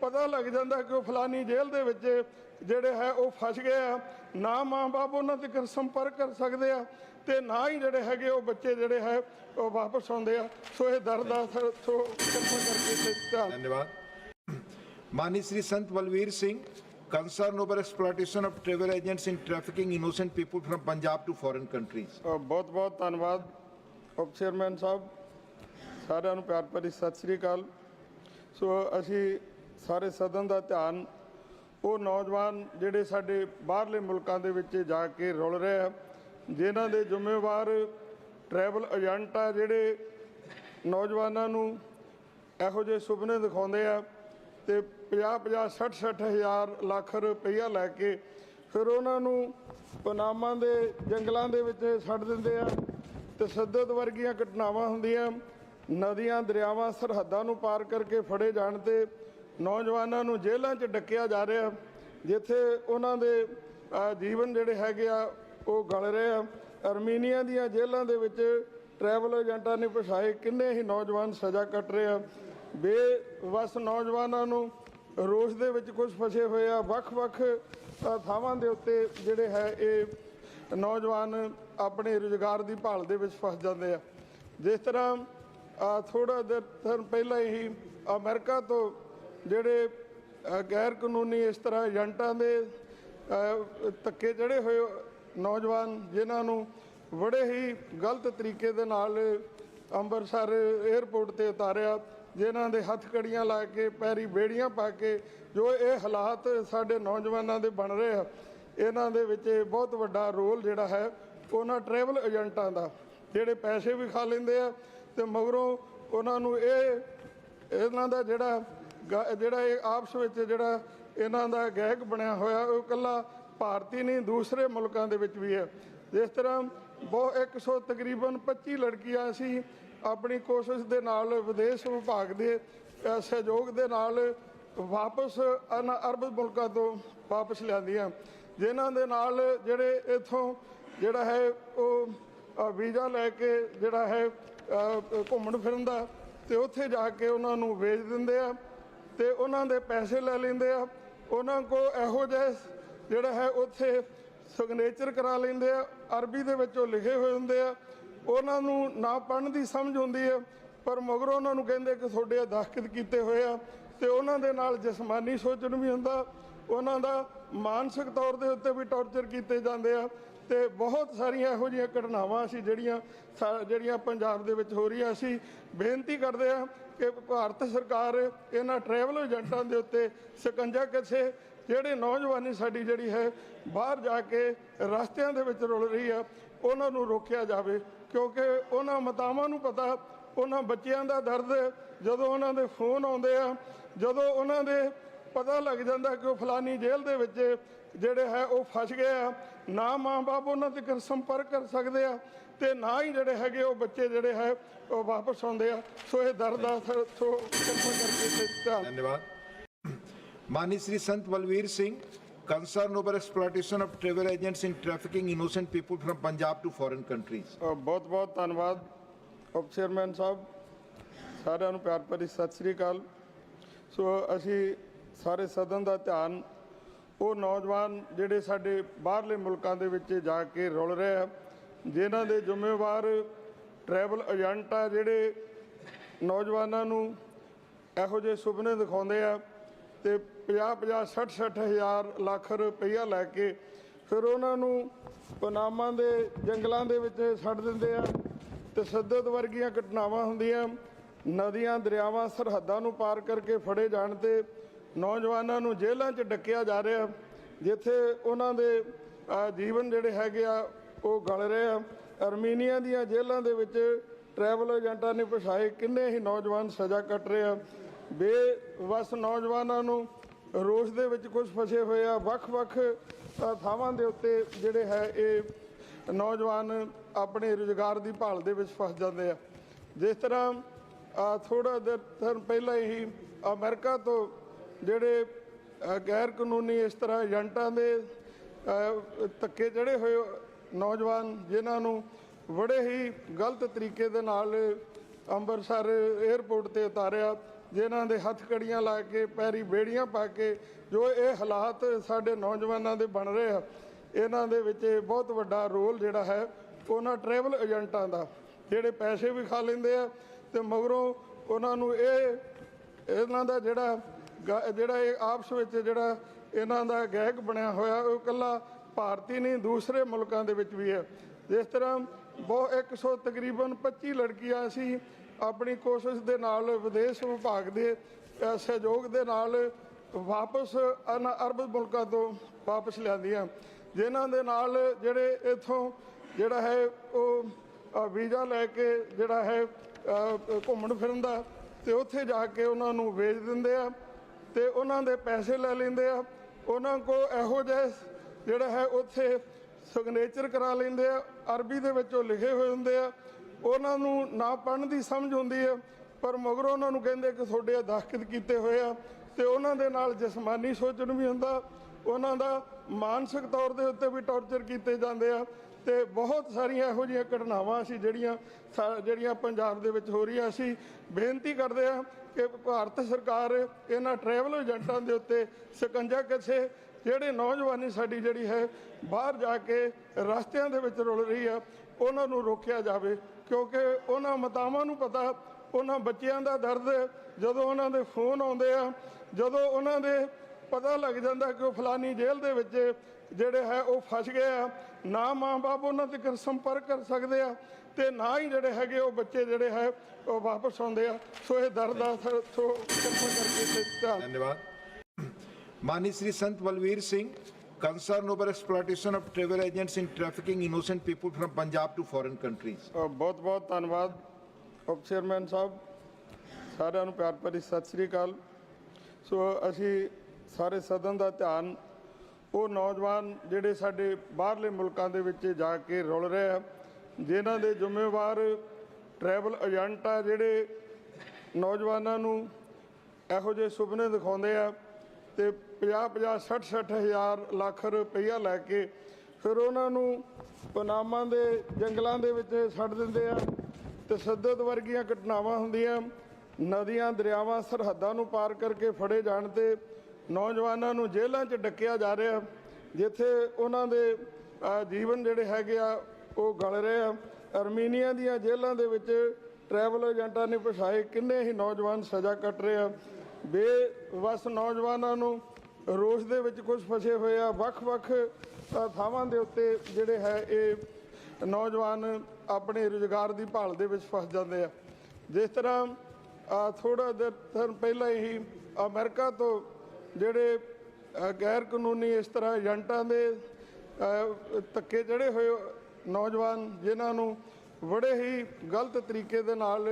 ਪਤਾ ਲੱਗ ਜਾਂਦਾ ਕਿ ਉਹ ਫਲਾਨੀ ਜੇਲ੍ਹ ਦੇ ਵਿੱਚ ਜਿਹੜੇ ਹੈ ਉਹ ਫਸ ਗਏ ਆ, ਨਾ ਮਾਂ-ਬਾਪ ਉਹਨਾਂ ਤੱਕ ਸੰਪਰਕ ਕਰ ਸਕਦੇ ਆ ਤੇ ਨਾ ਹੀ ਜਿਹੜੇ ਹੈਗੇ ਉਹ ਬੱਚੇ ਜਿਹੜੇ ਹੈ ਉਹ ਵਾਪਸ ਆਉਂਦੇ ਆ। ਸੋ ਇਹ ਦਰਦ ਦਾ ਸੋ ਕਰਕੇ ਧੰਨਵਾਦ। ਮਾਨੀ Shri Sant Balvir Singh concern over exploitation of travel agents in trafficking innocent people from Punjab to foreign countries. ਬਹੁਤ ਬਹੁਤ ਧੰਨਵਾਦ ਉਪ ਚੇਅਰਮੈਨ ਸਾਹਿਬ ਸਾਰਿਆਂ ਨੂੰ ਪਿਆਰ ਭਰੀ ਸਤਿ ਸ੍ਰੀ ਅਕਾਲ ਸੋ ਅਸੀਂ ਸਾਰੇ ਸਦਨ ਦਾ ਧਿਆਨ ਉਹ ਨੌਜਵਾਨ ਜਿਹੜੇ ਸਾਡੇ ਬਾਹਰਲੇ ਮੁਲਕਾਂ ਦੇ ਵਿੱਚ ਜਾ ਕੇ ਰੁਲ ਰਹੇ ਆ ਜਿਨ੍ਹਾਂ ਦੇ ਜ਼ਿੰਮੇਵਾਰ ਟਰੈਵਲ ਏਜੰਟ ਆ ਜਿਹੜੇ ਨੌਜਵਾਨਾਂ ਨੂੰ ਇਹੋ ਜਿਹੇ ਸੁਪਨੇ ਦਿਖਾਉਂਦੇ ਆ ਤੇ 50 50 60 60 ਹਜ਼ਾਰ ਲੱਖ ਰੁਪਈਆ ਲੈ ਕੇ ਫਿਰ ਉਹਨਾਂ ਨੂੰ ਪਨਾਮਾ ਦੇ ਜੰਗਲਾਂ ਦੇ ਵਿੱਚ ਛੱਡ ਦਿੰਦੇ ਆ ਤਸੱਦਦ ਵਰਗੀਆਂ ਘਟਨਾਵਾਂ ਹੁੰਦੀਆਂ। ਨਦੀਆਂ, ਦਰਿਆਵਾਂ, ਸਰਹੱਦਾਂ ਨੂੰ ਪਾਰ ਕਰਕੇ ਫੜੇ ਜਾਣ ਤੇ ਨੌਜਵਾਨਾਂ ਨੂੰ ਜੇਲ੍ਹਾਂ 'ਚ ਡੱਕਿਆ ਜਾ ਰਿਹਾ, ਜਿੱਥੇ ਉਹਨਾਂ ਦੇ ਜੀਵਨ ਜਿਹੜੇ ਹੈਗੇ ਆ, ਉਹ ਗਲ ਰਹੇ ਆ। ਅਰਮੀਨੀਆ ਦੀਆਂ ਜੇਲ੍ਹਾਂ ਦੇ ਵਿੱਚ ਟਰੈਵਲ ਏਜੰਟਾਂ ਨੇ ਪਛਾਏ ਕਿੰਨੇ ਹੀ ਨੌਜਵਾਨ ਸਜ਼ਾ ਕੱਟ ਰਹੇ ਆ। ਬੇਵਸ ਨੌਜਵਾਨਾਂ ਨੂੰ ਰੋਸ਼ ਦੇ ਵਿੱਚ ਕੁਝ ਫਸੇ ਹੋਏ ਆ। ਵੱਖ-ਵੱਖ ਥਾਵਾਂ ਦੇ ਉੱਤੇ ਜਿਹੜੇ ਹੈ ਇਹ ਨੌਜਵਾਨ ਆਪਣੇ ਰੁਜ਼ਗਾਰ ਦੀ ਭਾਲ ਦੇ ਵਿੱਚ ਫਸ ਜਾਂਦੇ ਆ। ਜਿਸ ਤਰ੍ਹਾਂ ਥੋੜਾ ਦਿਨ ਪਹਿਲਾਂ ਹੀ ਅਮਰੀਕਾ ਤੋਂ ਜਿਹੜੇ ਗੈਰ ਕਾਨੂੰਨੀ ਇਸ ਤਰ੍ਹਾਂ ਏਜੰਟਾਂ ਦੇ ਅ, ਧੱਕੇ ਚੜੇ ਹੋਏ ਨੌਜਵਾਨ ਜਿਨ੍ਹਾਂ ਨੂੰ ਬੜੇ ਹੀ ਗਲਤ ਤਰੀਕੇ ਦੇ ਨਾਲ ਅੰਮ੍ਰਿਤਸਰ 에ਅਰਪੋਰਟ ਤੇ ਉਤਾਰਿਆ। ਜਿਨ੍ਹਾਂ ਦੇ ਹੱਥ ਕੜੀਆਂ ਲਾ ਕੇ, ਪੈਰੀ ਬੇੜੀਆਂ ਪਾ ਕੇ, ਜੋ ਇਹ ਹਾਲਾਤ ਸਾਡੇ ਨੌਜਵਾਨਾਂ ਦੇ ਬਣ ਰਹੇ ਆ, ਇਹਨਾਂ ਦੇ ਵਿੱਚ ਬਹੁਤ ਵੱਡਾ ਰੋਲ ਜਿਹੜਾ ਹੈ, ਉਹਨਾਂ ਟਰੈਵਲ ਏਜੰਟਾਂ ਦਾ, ਜਿਹੜੇ ਪੈਸੇ ਵੀ ਖਾ ਲੈਂਦੇ ਆ, ਤੇ ਮਗਰੋਂ ਉਹਨਾਂ ਨੂੰ ਇਹ, ਇਹਨਾਂ ਦਾ ਜਿਹੜਾ ਗ- ਜਿਹੜਾ ਇਹ ਆਪਸ ਵਿੱਚ ਜਿਹੜਾ ਇਹਨਾਂ ਦਾ ਗਾਹਕ ਬਣਿਆ ਹੋਇਆ, ਉਹ ਇਕੱਲਾ ਭਾਰਤੀ ਨਹੀਂ, ਦੂਸਰੇ ਮੁਲਕਾਂ ਦੇ ਵਿੱਚ ਵੀ ਹੈ। ਜਿਸ ਤਰ੍ਹਾਂ ਬਹੁਤ 100 ਤਕਰੀਬਨ 25 ਲੜਕੀਆਂ ਸੀ ਆਪਣੀ ਕੋਸ਼ਿਸ਼ ਦੇ ਨਾਲ ਵਿਦੇਸ਼ ਵਿਭਾਗ ਦੇ ਸਹਿਯੋਗ ਦੇ ਨਾਲ ਵਾਪਸ ਇਹਨਾਂ ਅਰਬ ਮੁਲਕਾਂ ਤੋਂ ਵਾਪਸ ਲਿਆਂਦੀਆਂ। ਜਿਨ੍ਹਾਂ ਦੇ ਨਾਲ ਜਿਹੜੇ ਇਥੋਂ ਜਿਹੜਾ ਹੈ ਉਹ ਵੀਜ਼ਾ ਲੈ ਕੇ ਜਿਹੜਾ ਹੈ ਘੁੰਮਣ ਫਿਰਨ ਦਾ ਤੇ ਉੱਥੇ ਜਾ ਕੇ ਉਹਨਾਂ ਨੂੰ ਵੇਚ ਦਿੰਦੇ ਆ ਤੇ ਉਹਨਾਂ ਦੇ ਪੈਸੇ ਲੈ ਲੈਂਦੇ ਆ। ਉਹਨਾਂ ਕੋ ਇਹੋ ਜਿਹੇ ਜਿਹੜਾ ਹੈ ਉੱਥੇ ਸਿਗਨੇਚਰ ਕਰਾ ਲੈਂਦੇ ਆ। ਅਰਬੀ ਦੇ ਵਿੱਚ ਉਹ ਲਿਖੇ ਹੋਏ ਹੁੰਦੇ ਆ। ਉਹਨਾਂ ਨੂੰ ਨਾ ਪੜ੍ਹਨ ਦੀ ਸਮਝ ਹੁੰਦੀ ਹੈ, ਪਰ ਮਗਰੋਂ ਉਹਨਾਂ ਨੂੰ ਕਹਿੰਦੇ ਕਿ ਤੁਹਾਡੇ ਦਸਤਖਤ ਕੀਤੇ ਹੋਏ ਆ ਤੇ ਉਹਨਾਂ ਦੇ ਨਾਲ ਜਿਸਮਾਨੀ ਸੋਚਣ ਵੀ ਹੁੰਦਾ, ਉਹਨਾਂ ਦਾ ਮਾਨਸਿਕ ਤੌਰ ਦੇ ਉੱਤੇ ਵੀ ਟੌਰਚਰ ਕੀਤੇ ਜਾਂਦੇ ਆ ਤੇ ਬਹੁਤ ਸਾਰੀਆਂ ਇਹੋ ਜਿਹੀਆਂ ਘਟਨਾਵਾਂ ਸੀ ਜਿਹੜੀਆਂ ਸਾ- ਜਿਹੜੀਆਂ ਪੰਜਾਬ ਦੇ ਵਿੱਚ ਹੋ ਰਹੀਆਂ ਸੀ ਬੇਨਤੀ ਕਰਦੇ ਆ ਕਿ ਭਾਰਤ ਸਰਕਾਰ ਇਹਨਾਂ ਟਰੈਵਲ ਏਜੰਟਾਂ ਦੇ ਉੱਤੇ ਸਕੰਜਾ ਕੱਸੇ, ਜਿਹੜੇ ਨੌਜਵਾਨੀ ਸਾਡੀ ਜਿਹੜੀ ਹੈ, ਬਾਹਰ ਜਾ ਕੇ ਰਸਤਿਆਂ ਦੇ ਵਿੱਚ ਰੁਲ ਰਹੀ ਆ, ਉਹਨਾਂ ਨੂੰ ਰੋਕਿਆ ਜਾਵੇ। ਕਿਉਂਕਿ ਉਹਨਾਂ ਮਾਤਾਵਾਂ ਨੂੰ ਪਤਾ, ਉਹਨਾਂ ਬੱਚਿਆਂ ਦਾ ਦਰਦ, ਜਦੋਂ ਉਹਨਾਂ ਦੇ ਫੋਨ ਆਉਂਦੇ ਆ, ਜਦੋਂ ਉਹਨਾਂ ਦੇ ਪਤਾ ਲੱਗ ਜਾਂਦਾ ਕਿ ਉਹ ਫਲਾਨੀ ਜੇਲ੍ਹ ਦੇ ਵਿੱਚ ਜਿਹੜੇ ਹੈ, ਉਹ ਫਸ ਗਏ ਆ, ਨਾ ਮਾਂ-ਬਾਪ ਉਹਨਾਂ ਤੱਕ ਸੰਪਰਕ ਕਰ ਸਕਦੇ ਆ ਤੇ ਨਾ ਹੀ ਜਿਹੜੇ ਹੈਗੇ ਉਹ ਬੱਚੇ ਜਿਹੜੇ ਹੈ, ਉਹ ਵਾਪਸ ਆਉਂਦੇ ਆ। ਸੋ ਇਹ ਦਰਦ ਆ ਸੋ ਧੰਨਵਾਦ। ਮਾਨੀ Shri Sant Balvir Singh concern over exploitation of travel agents in trafficking innocent people from Punjab to foreign countries. ਬਹੁਤ ਬਹੁਤ ਧੰਨਵਾਦ ਉਪ ਚੇਅਰਮੈਨ ਸਾਹਿਬ ਸਾਰਿਆਂ ਨੂੰ ਪਿਆਰ ਭਰੀ ਸਤਿ ਸ੍ਰੀ ਅਕਾਲ ਸੋ ਅਸੀਂ ਸਾਰੇ ਸਦਨ ਦਾ ਧਿਆਨ ਉਹ ਨੌਜਵਾਨ ਜਿਹੜੇ ਸਾਡੇ ਬਾਹਰਲੇ ਮੁਲਕਾਂ ਦੇ ਵਿੱਚ ਜਾ ਕੇ ਰੁਲ ਰਹੇ ਆ ਜਿਨ੍ਹਾਂ ਦੇ ਜ਼ਿੰਮੇਵਾਰ ਟਰੈਵਲ ਏਜੰਟ ਆ ਜਿਹੜੇ ਨੌਜਵਾਨਾਂ ਨੂੰ ਇਹੋ ਜਿਹੇ ਸੁਪਨੇ ਦਿਖਾਉਂਦੇ ਆ ਤੇ 50 50 60 60 ਹਜ਼ਾਰ ਲੱਖ ਰੁਪਈਆ ਲੈ ਕੇ ਫਿਰ ਉਹਨਾਂ ਨੂੰ ਪਨਾਮਾ ਦੇ ਜੰਗਲਾਂ ਦੇ ਵਿੱਚ ਛੱਡ ਦਿੰਦੇ ਆ ਤਸੱਦਦ ਵਰਗੀਆਂ ਘਟਨਾਵਾਂ ਹੁੰਦੀਆਂ। ਨਦੀਆਂ, ਦਰਿਆਵਾਂ, ਸਰਹੱਦਾਂ ਨੂੰ ਪਾਰ ਕਰਕੇ ਫੜੇ ਜਾਣ ਤੇ ਨੌਜਵਾਨਾਂ ਨੂੰ ਜੇਲ੍ਹਾਂ 'ਚ ਡੱਕਿਆ ਜਾ ਰਿਹਾ, ਜਿੱਥੇ ਉਹਨਾਂ ਦੇ ਜੀਵਨ ਜਿਹੜੇ ਹੈਗੇ ਆ, ਉਹ ਗਲ ਰਹੇ ਆ। ਅਰਮੀਨੀਆ ਦੀਆਂ ਜੇਲ੍ਹਾਂ ਦੇ ਵਿੱਚ ਟਰੈਵਲ ਏਜੰਟਾਂ ਨੇ ਪਛਾਏ ਕਿੰਨੇ ਹੀ ਨੌਜਵਾਨ ਸਜ਼ਾ ਕੱਟ ਰਹੇ ਆ। ਬੇਵਸ ਨੌਜਵਾਨਾਂ ਨੂੰ ਰੋਸ਼ ਦੇ ਵਿੱਚ ਕੁਝ ਫਸੇ ਹੋਏ ਆ। ਵੱਖ-ਵੱਖ ਥਾਵਾਂ ਦੇ ਉੱਤੇ ਜਿਹੜੇ ਹੈ ਇਹ ਨੌਜਵਾਨ ਆਪਣੇ ਰੁਜ਼ਗਾਰ ਦੀ ਭਾਲ ਦੇ ਵਿੱਚ ਫਸ ਜਾਂਦੇ ਆ। ਜਿਸ ਤਰ੍ਹਾਂ ਥੋੜਾ ਦਿਨ ਪਹਿਲਾਂ ਹੀ ਅਮਰੀਕਾ ਤੋਂ ਜਿਹੜੇ ਗੈਰ ਕਾਨੂੰਨੀ ਇਸ ਤਰ੍ਹਾਂ ਏਜੰਟਾਂ ਦੇ ਅ, ਧੱਕੇ ਚੜੇ ਹੋਏ ਨੌਜਵਾਨ ਜਿਨ੍ਹਾਂ ਨੂੰ ਬੜੇ ਹੀ ਗਲਤ ਤਰੀਕੇ ਦੇ ਨਾਲ ਅੰਮ੍ਰਿਤਸਰ 에ਅਰਪੋਰਟ ਤੇ ਉਤਾਰਿਆ। ਜਿਨ੍ਹਾਂ ਦੇ ਹੱਥ ਕੜੀਆਂ ਲਾ ਕੇ, ਪੈਰੀ ਬੇੜੀਆਂ ਪਾ ਕੇ, ਜੋ ਇਹ ਹਾਲਾਤ ਸਾਡੇ ਨੌਜਵਾਨਾਂ ਦੇ ਬਣ ਰਹੇ ਆ, ਇਹਨਾਂ ਦੇ ਵਿੱਚ ਬਹੁਤ ਵੱਡਾ ਰੋਲ ਜਿਹੜਾ ਹੈ, ਉਹਨਾਂ ਟਰੈਵਲ ਏਜੰਟਾਂ ਦਾ, ਜਿਹੜੇ ਪੈਸੇ ਵੀ ਖਾ ਲੈਂਦੇ ਆ, ਤੇ ਮਗਰੋਂ ਉਹਨਾਂ ਨੂੰ ਇਹ, ਇਹਨਾਂ ਦਾ ਜਿਹੜਾ ਗ- ਜਿਹੜਾ ਇਹ ਆਪਸ ਵਿੱਚ ਜਿਹੜਾ ਇਹਨਾਂ ਦਾ ਗਾਹਕ ਬਣਿਆ ਹੋਇਆ, ਉਹ ਇਕੱਲਾ ਭਾਰਤੀ ਨਹੀਂ, ਦੂਸਰੇ ਮੁਲਕਾਂ ਦੇ ਵਿੱਚ ਵੀ ਹੈ। ਜਿਸ ਤਰ੍ਹਾਂ ਬਹੁਤ 100 ਤਕਰੀਬਨ 25 ਲੜਕੀਆਂ ਅਸੀਂ ਆਪਣੀ ਕੋਸ਼ਿਸ਼ ਦੇ ਨਾਲ ਵਿਦੇਸ਼ ਵਿਭਾਗ ਦੇ ਸਹਿਯੋਗ ਦੇ ਨਾਲ ਵਾਪਸ ਇਹਨਾਂ ਅਰਬ ਮੁਲਕਾਂ ਤੋਂ ਵਾਪਸ ਲਿਆਂਦੀਆਂ ਜਿਨ੍ਹਾਂ ਦੇ ਨਾਲ ਜਿਹੜੇ ਇਥੋਂ ਜਿਹੜਾ ਹੈ ਉਹ ਵੀਜ਼ਾ ਲੈ ਕੇ ਜਿਹੜਾ ਹੈ ਘੁੰਮਣ ਫਿਰਨ ਦਾ ਤੇ ਉੱਥੇ ਜਾ ਕੇ ਉਹਨਾਂ ਨੂੰ ਵੇਚ ਦਿੰਦੇ ਆ ਤੇ ਉਹਨਾਂ ਦੇ ਪੈਸੇ ਲੈ ਲੈਂਦੇ ਆ। ਉਹਨਾਂ ਕੋ ਇਹੋ ਜਿਹੇ ਜਿਹੜਾ ਹੈ ਉੱਥੇ ਸਿਗਨੇਚਰ ਕਰਾ ਲੈਂਦੇ ਆ। ਅਰਬੀ ਦੇ ਵਿੱਚ ਉਹ ਲਿਖੇ ਹੋਏ ਹੁੰਦੇ ਆ। ਉਹਨਾਂ ਨੂੰ ਨਾ ਪੜ੍ਹਨ ਦੀ ਸਮਝ ਹੁੰਦੀ ਹੈ, ਪਰ ਮਗਰੋਂ ਉਹਨਾਂ ਨੂੰ ਕਹਿੰਦੇ ਕਿ ਤੁਹਾਡੇ ਦਸਤਖਤ ਕੀਤੇ ਹੋਏ ਆ ਤੇ ਉਹਨਾਂ ਦੇ ਨਾਲ ਜਿਸਮਾਨੀ ਸੋਚਣ ਵੀ ਹੁੰਦਾ, ਉਹਨਾਂ ਦਾ ਮਾਨਸਿਕ ਤੌਰ ਦੇ ਉੱਤੇ ਵੀ ਟੌਰਚਰ ਕੀਤੇ ਜਾਂਦੇ ਆ ਤੇ ਬਹੁਤ ਸਾਰੀਆਂ ਇਹੋ ਜਿਹੀਆਂ ਘਟਨਾਵਾਂ ਸੀ ਜਿਹੜੀਆਂ ਸਾ- ਜਿਹੜੀਆਂ ਪੰਜਾਬ ਦੇ ਵਿੱਚ ਹੋ ਰਹੀਆਂ ਸੀ। ਬੇਨਤੀ ਕਰਦੇ ਆ ਕਿ ਭਾਰਤ ਸਰਕਾਰ ਇਹਨਾਂ ਟਰੈਵਲ ਏਜੰਟਾਂ ਦੇ ਉੱਤੇ ਸ਼ਿਕੰਜਾ ਕੱਸੇ, ਜਿਹੜੇ ਨੌਜਵਾਨੀ ਸਾਡੀ ਜਿਹੜੀ ਹੈ, ਬਾਹਰ ਜਾ ਕੇ ਰਸਤਿਆਂ ਦੇ ਵਿੱਚ ਰੁਲ ਰਹੀ ਆ, ਉਹਨਾਂ ਨੂੰ ਰੋਕਿਆ ਜਾਵੇ। ਕਿਉਂਕਿ ਉਹਨਾਂ ਮਾਤਾਵਾਂ ਨੂੰ ਪਤਾ, ਉਹਨਾਂ ਬੱਚਿਆਂ ਦਾ ਦਰਦ, ਜਦੋਂ ਉਹਨਾਂ ਦੇ ਫੋਨ ਆਉਂਦੇ ਆ, ਜਦੋਂ ਉਹਨਾਂ ਦੇ ਪਤਾ ਲੱਗ ਜਾਂਦਾ ਕਿ ਉਹ ਫਲਾਨੀ ਜੇਲ੍ਹ ਦੇ ਵਿੱਚ ਜਿਹੜੇ ਹੈ ਉਹ ਫਸ ਗਏ ਆ, ਨਾ ਮਾਂ-ਬਾਪ ਉਹਨਾਂ ਤੱਕ ਸੰਪਰਕ ਕਰ ਸਕਦੇ ਆ ਤੇ ਨਾ ਹੀ ਜਿਹੜੇ ਹੈਗੇ ਉਹ ਬੱਚੇ ਜਿਹੜੇ ਹੈ ਉਹ ਵਾਪਸ ਆਉਂਦੇ ਆ। ਸੋ ਇਹ ਦਰਦ ਦਾ ਸੋ ਕਰਕੇ ਧੰਨਵਾਦ। ਮਾਨੀ Shri Sant Balvir Singh concern over exploitation of travel agents in trafficking innocent people from Punjab to foreign countries. ਬਹੁਤ ਬਹੁਤ ਧੰਨਵਾਦ ਉਪ ਚੇਅਰਮੈਨ ਸਾਹਿਬ ਸਾਰਿਆਂ ਨੂੰ ਪਿਆਰ ਭਰੀ ਸਤਿ ਸ੍ਰੀ ਅਕਾਲ ਸੋ ਅਸੀਂ ਸਾਰੇ ਸਦਨ ਦਾ ਧਿਆਨ ਉਹ ਨੌਜਵਾਨ ਜਿਹੜੇ ਸਾਡੇ ਬਾਹਰਲੇ ਮੁਲਕਾਂ ਦੇ ਵਿੱਚ ਜਾ ਕੇ ਰੁਲ ਰਹੇ ਆ ਜਿਨ੍ਹਾਂ ਦੇ ਜ਼ਿੰਮੇਵਾਰ ਟਰੈਵਲ ਏਜੰਟ ਆ ਜਿਹੜੇ ਨੌਜਵਾਨਾਂ ਨੂੰ ਇਹੋ ਜਿਹੇ ਸੁਪਨੇ ਦਿਖਾਉਂਦੇ ਆ ਤੇ 50 50 60 60 ਹਜ਼ਾਰ ਲੱਖ ਰੁਪਈਆ ਲੈ ਕੇ ਫਿਰ ਉਹਨਾਂ ਨੂੰ ਪਨਾਮਾ ਦੇ ਜੰਗਲਾਂ ਦੇ ਵਿੱਚ ਛੱਡ ਦਿੰਦੇ ਆ ਤਸ਼ੱਦਦ ਵਰਗੀਆਂ ਘਟਨਾਵਾਂ ਹੁੰਦੀਆਂ। ਨਦੀਆਂ, ਦਰਿਆਵਾਂ, ਸਰਹੱਦਾਂ ਨੂੰ ਪਾਰ ਕਰਕੇ ਫੜੇ ਜਾਣ ਤੇ ਨੌਜਵਾਨਾਂ ਨੂੰ ਜੇਲ੍ਹਾਂ 'ਚ ਡੱਕਿਆ ਜਾ ਰਿਹਾ, ਜਿੱਥੇ ਉਹਨਾਂ ਦੇ ਜੀਵਨ ਜਿਹੜੇ ਹੈਗੇ ਆ, ਉਹ ਗਲ ਰਹੇ ਆ। ਅਰਮੀਨੀਆ ਦੀਆਂ ਜੇਲ੍ਹਾਂ ਦੇ ਵਿੱਚ ਟਰੈਵਲ ਏਜੰਟਾਂ ਨੇ ਪਛਾਏ ਕਿੰਨੇ ਹੀ ਨੌਜਵਾਨ ਸਜ਼ਾ ਕੱਟ ਰਹੇ ਆ। ਬੇਵਸ ਨੌਜਵਾਨਾਂ ਨੂੰ ਰੋਸ਼ ਦੇ ਵਿੱਚ ਕੁਝ ਫਸੇ ਹੋਏ ਆ। ਵੱਖ-ਵੱਖ ਥਾਵਾਂ ਦੇ ਉੱਤੇ ਜਿਹੜੇ ਹੈ ਇਹ ਨੌਜਵਾਨ ਆਪਣੇ ਰੁਜ਼ਗਾਰ ਦੀ ਭਾਲ ਦੇ ਵਿੱਚ ਫਸ ਜਾਂਦੇ ਆ। ਜਿਸ ਤਰ੍ਹਾਂ ਥੋੜਾ ਦਿਨ ਪਹਿਲਾਂ ਹੀ ਅਮਰੀਕਾ ਤੋਂ ਜਿਹੜੇ ਗੈਰ ਕਾਨੂੰਨੀ ਇਸ ਤਰ੍ਹਾਂ ਏਜੰਟਾਂ ਦੇ ਅ, ਧੱਕੇ ਚੜੇ ਹੋਏ ਨੌਜਵਾਨ ਜਿਨ੍ਹਾਂ ਨੂੰ ਬੜੇ ਹੀ ਗਲਤ ਤਰੀਕੇ ਦੇ ਨਾਲ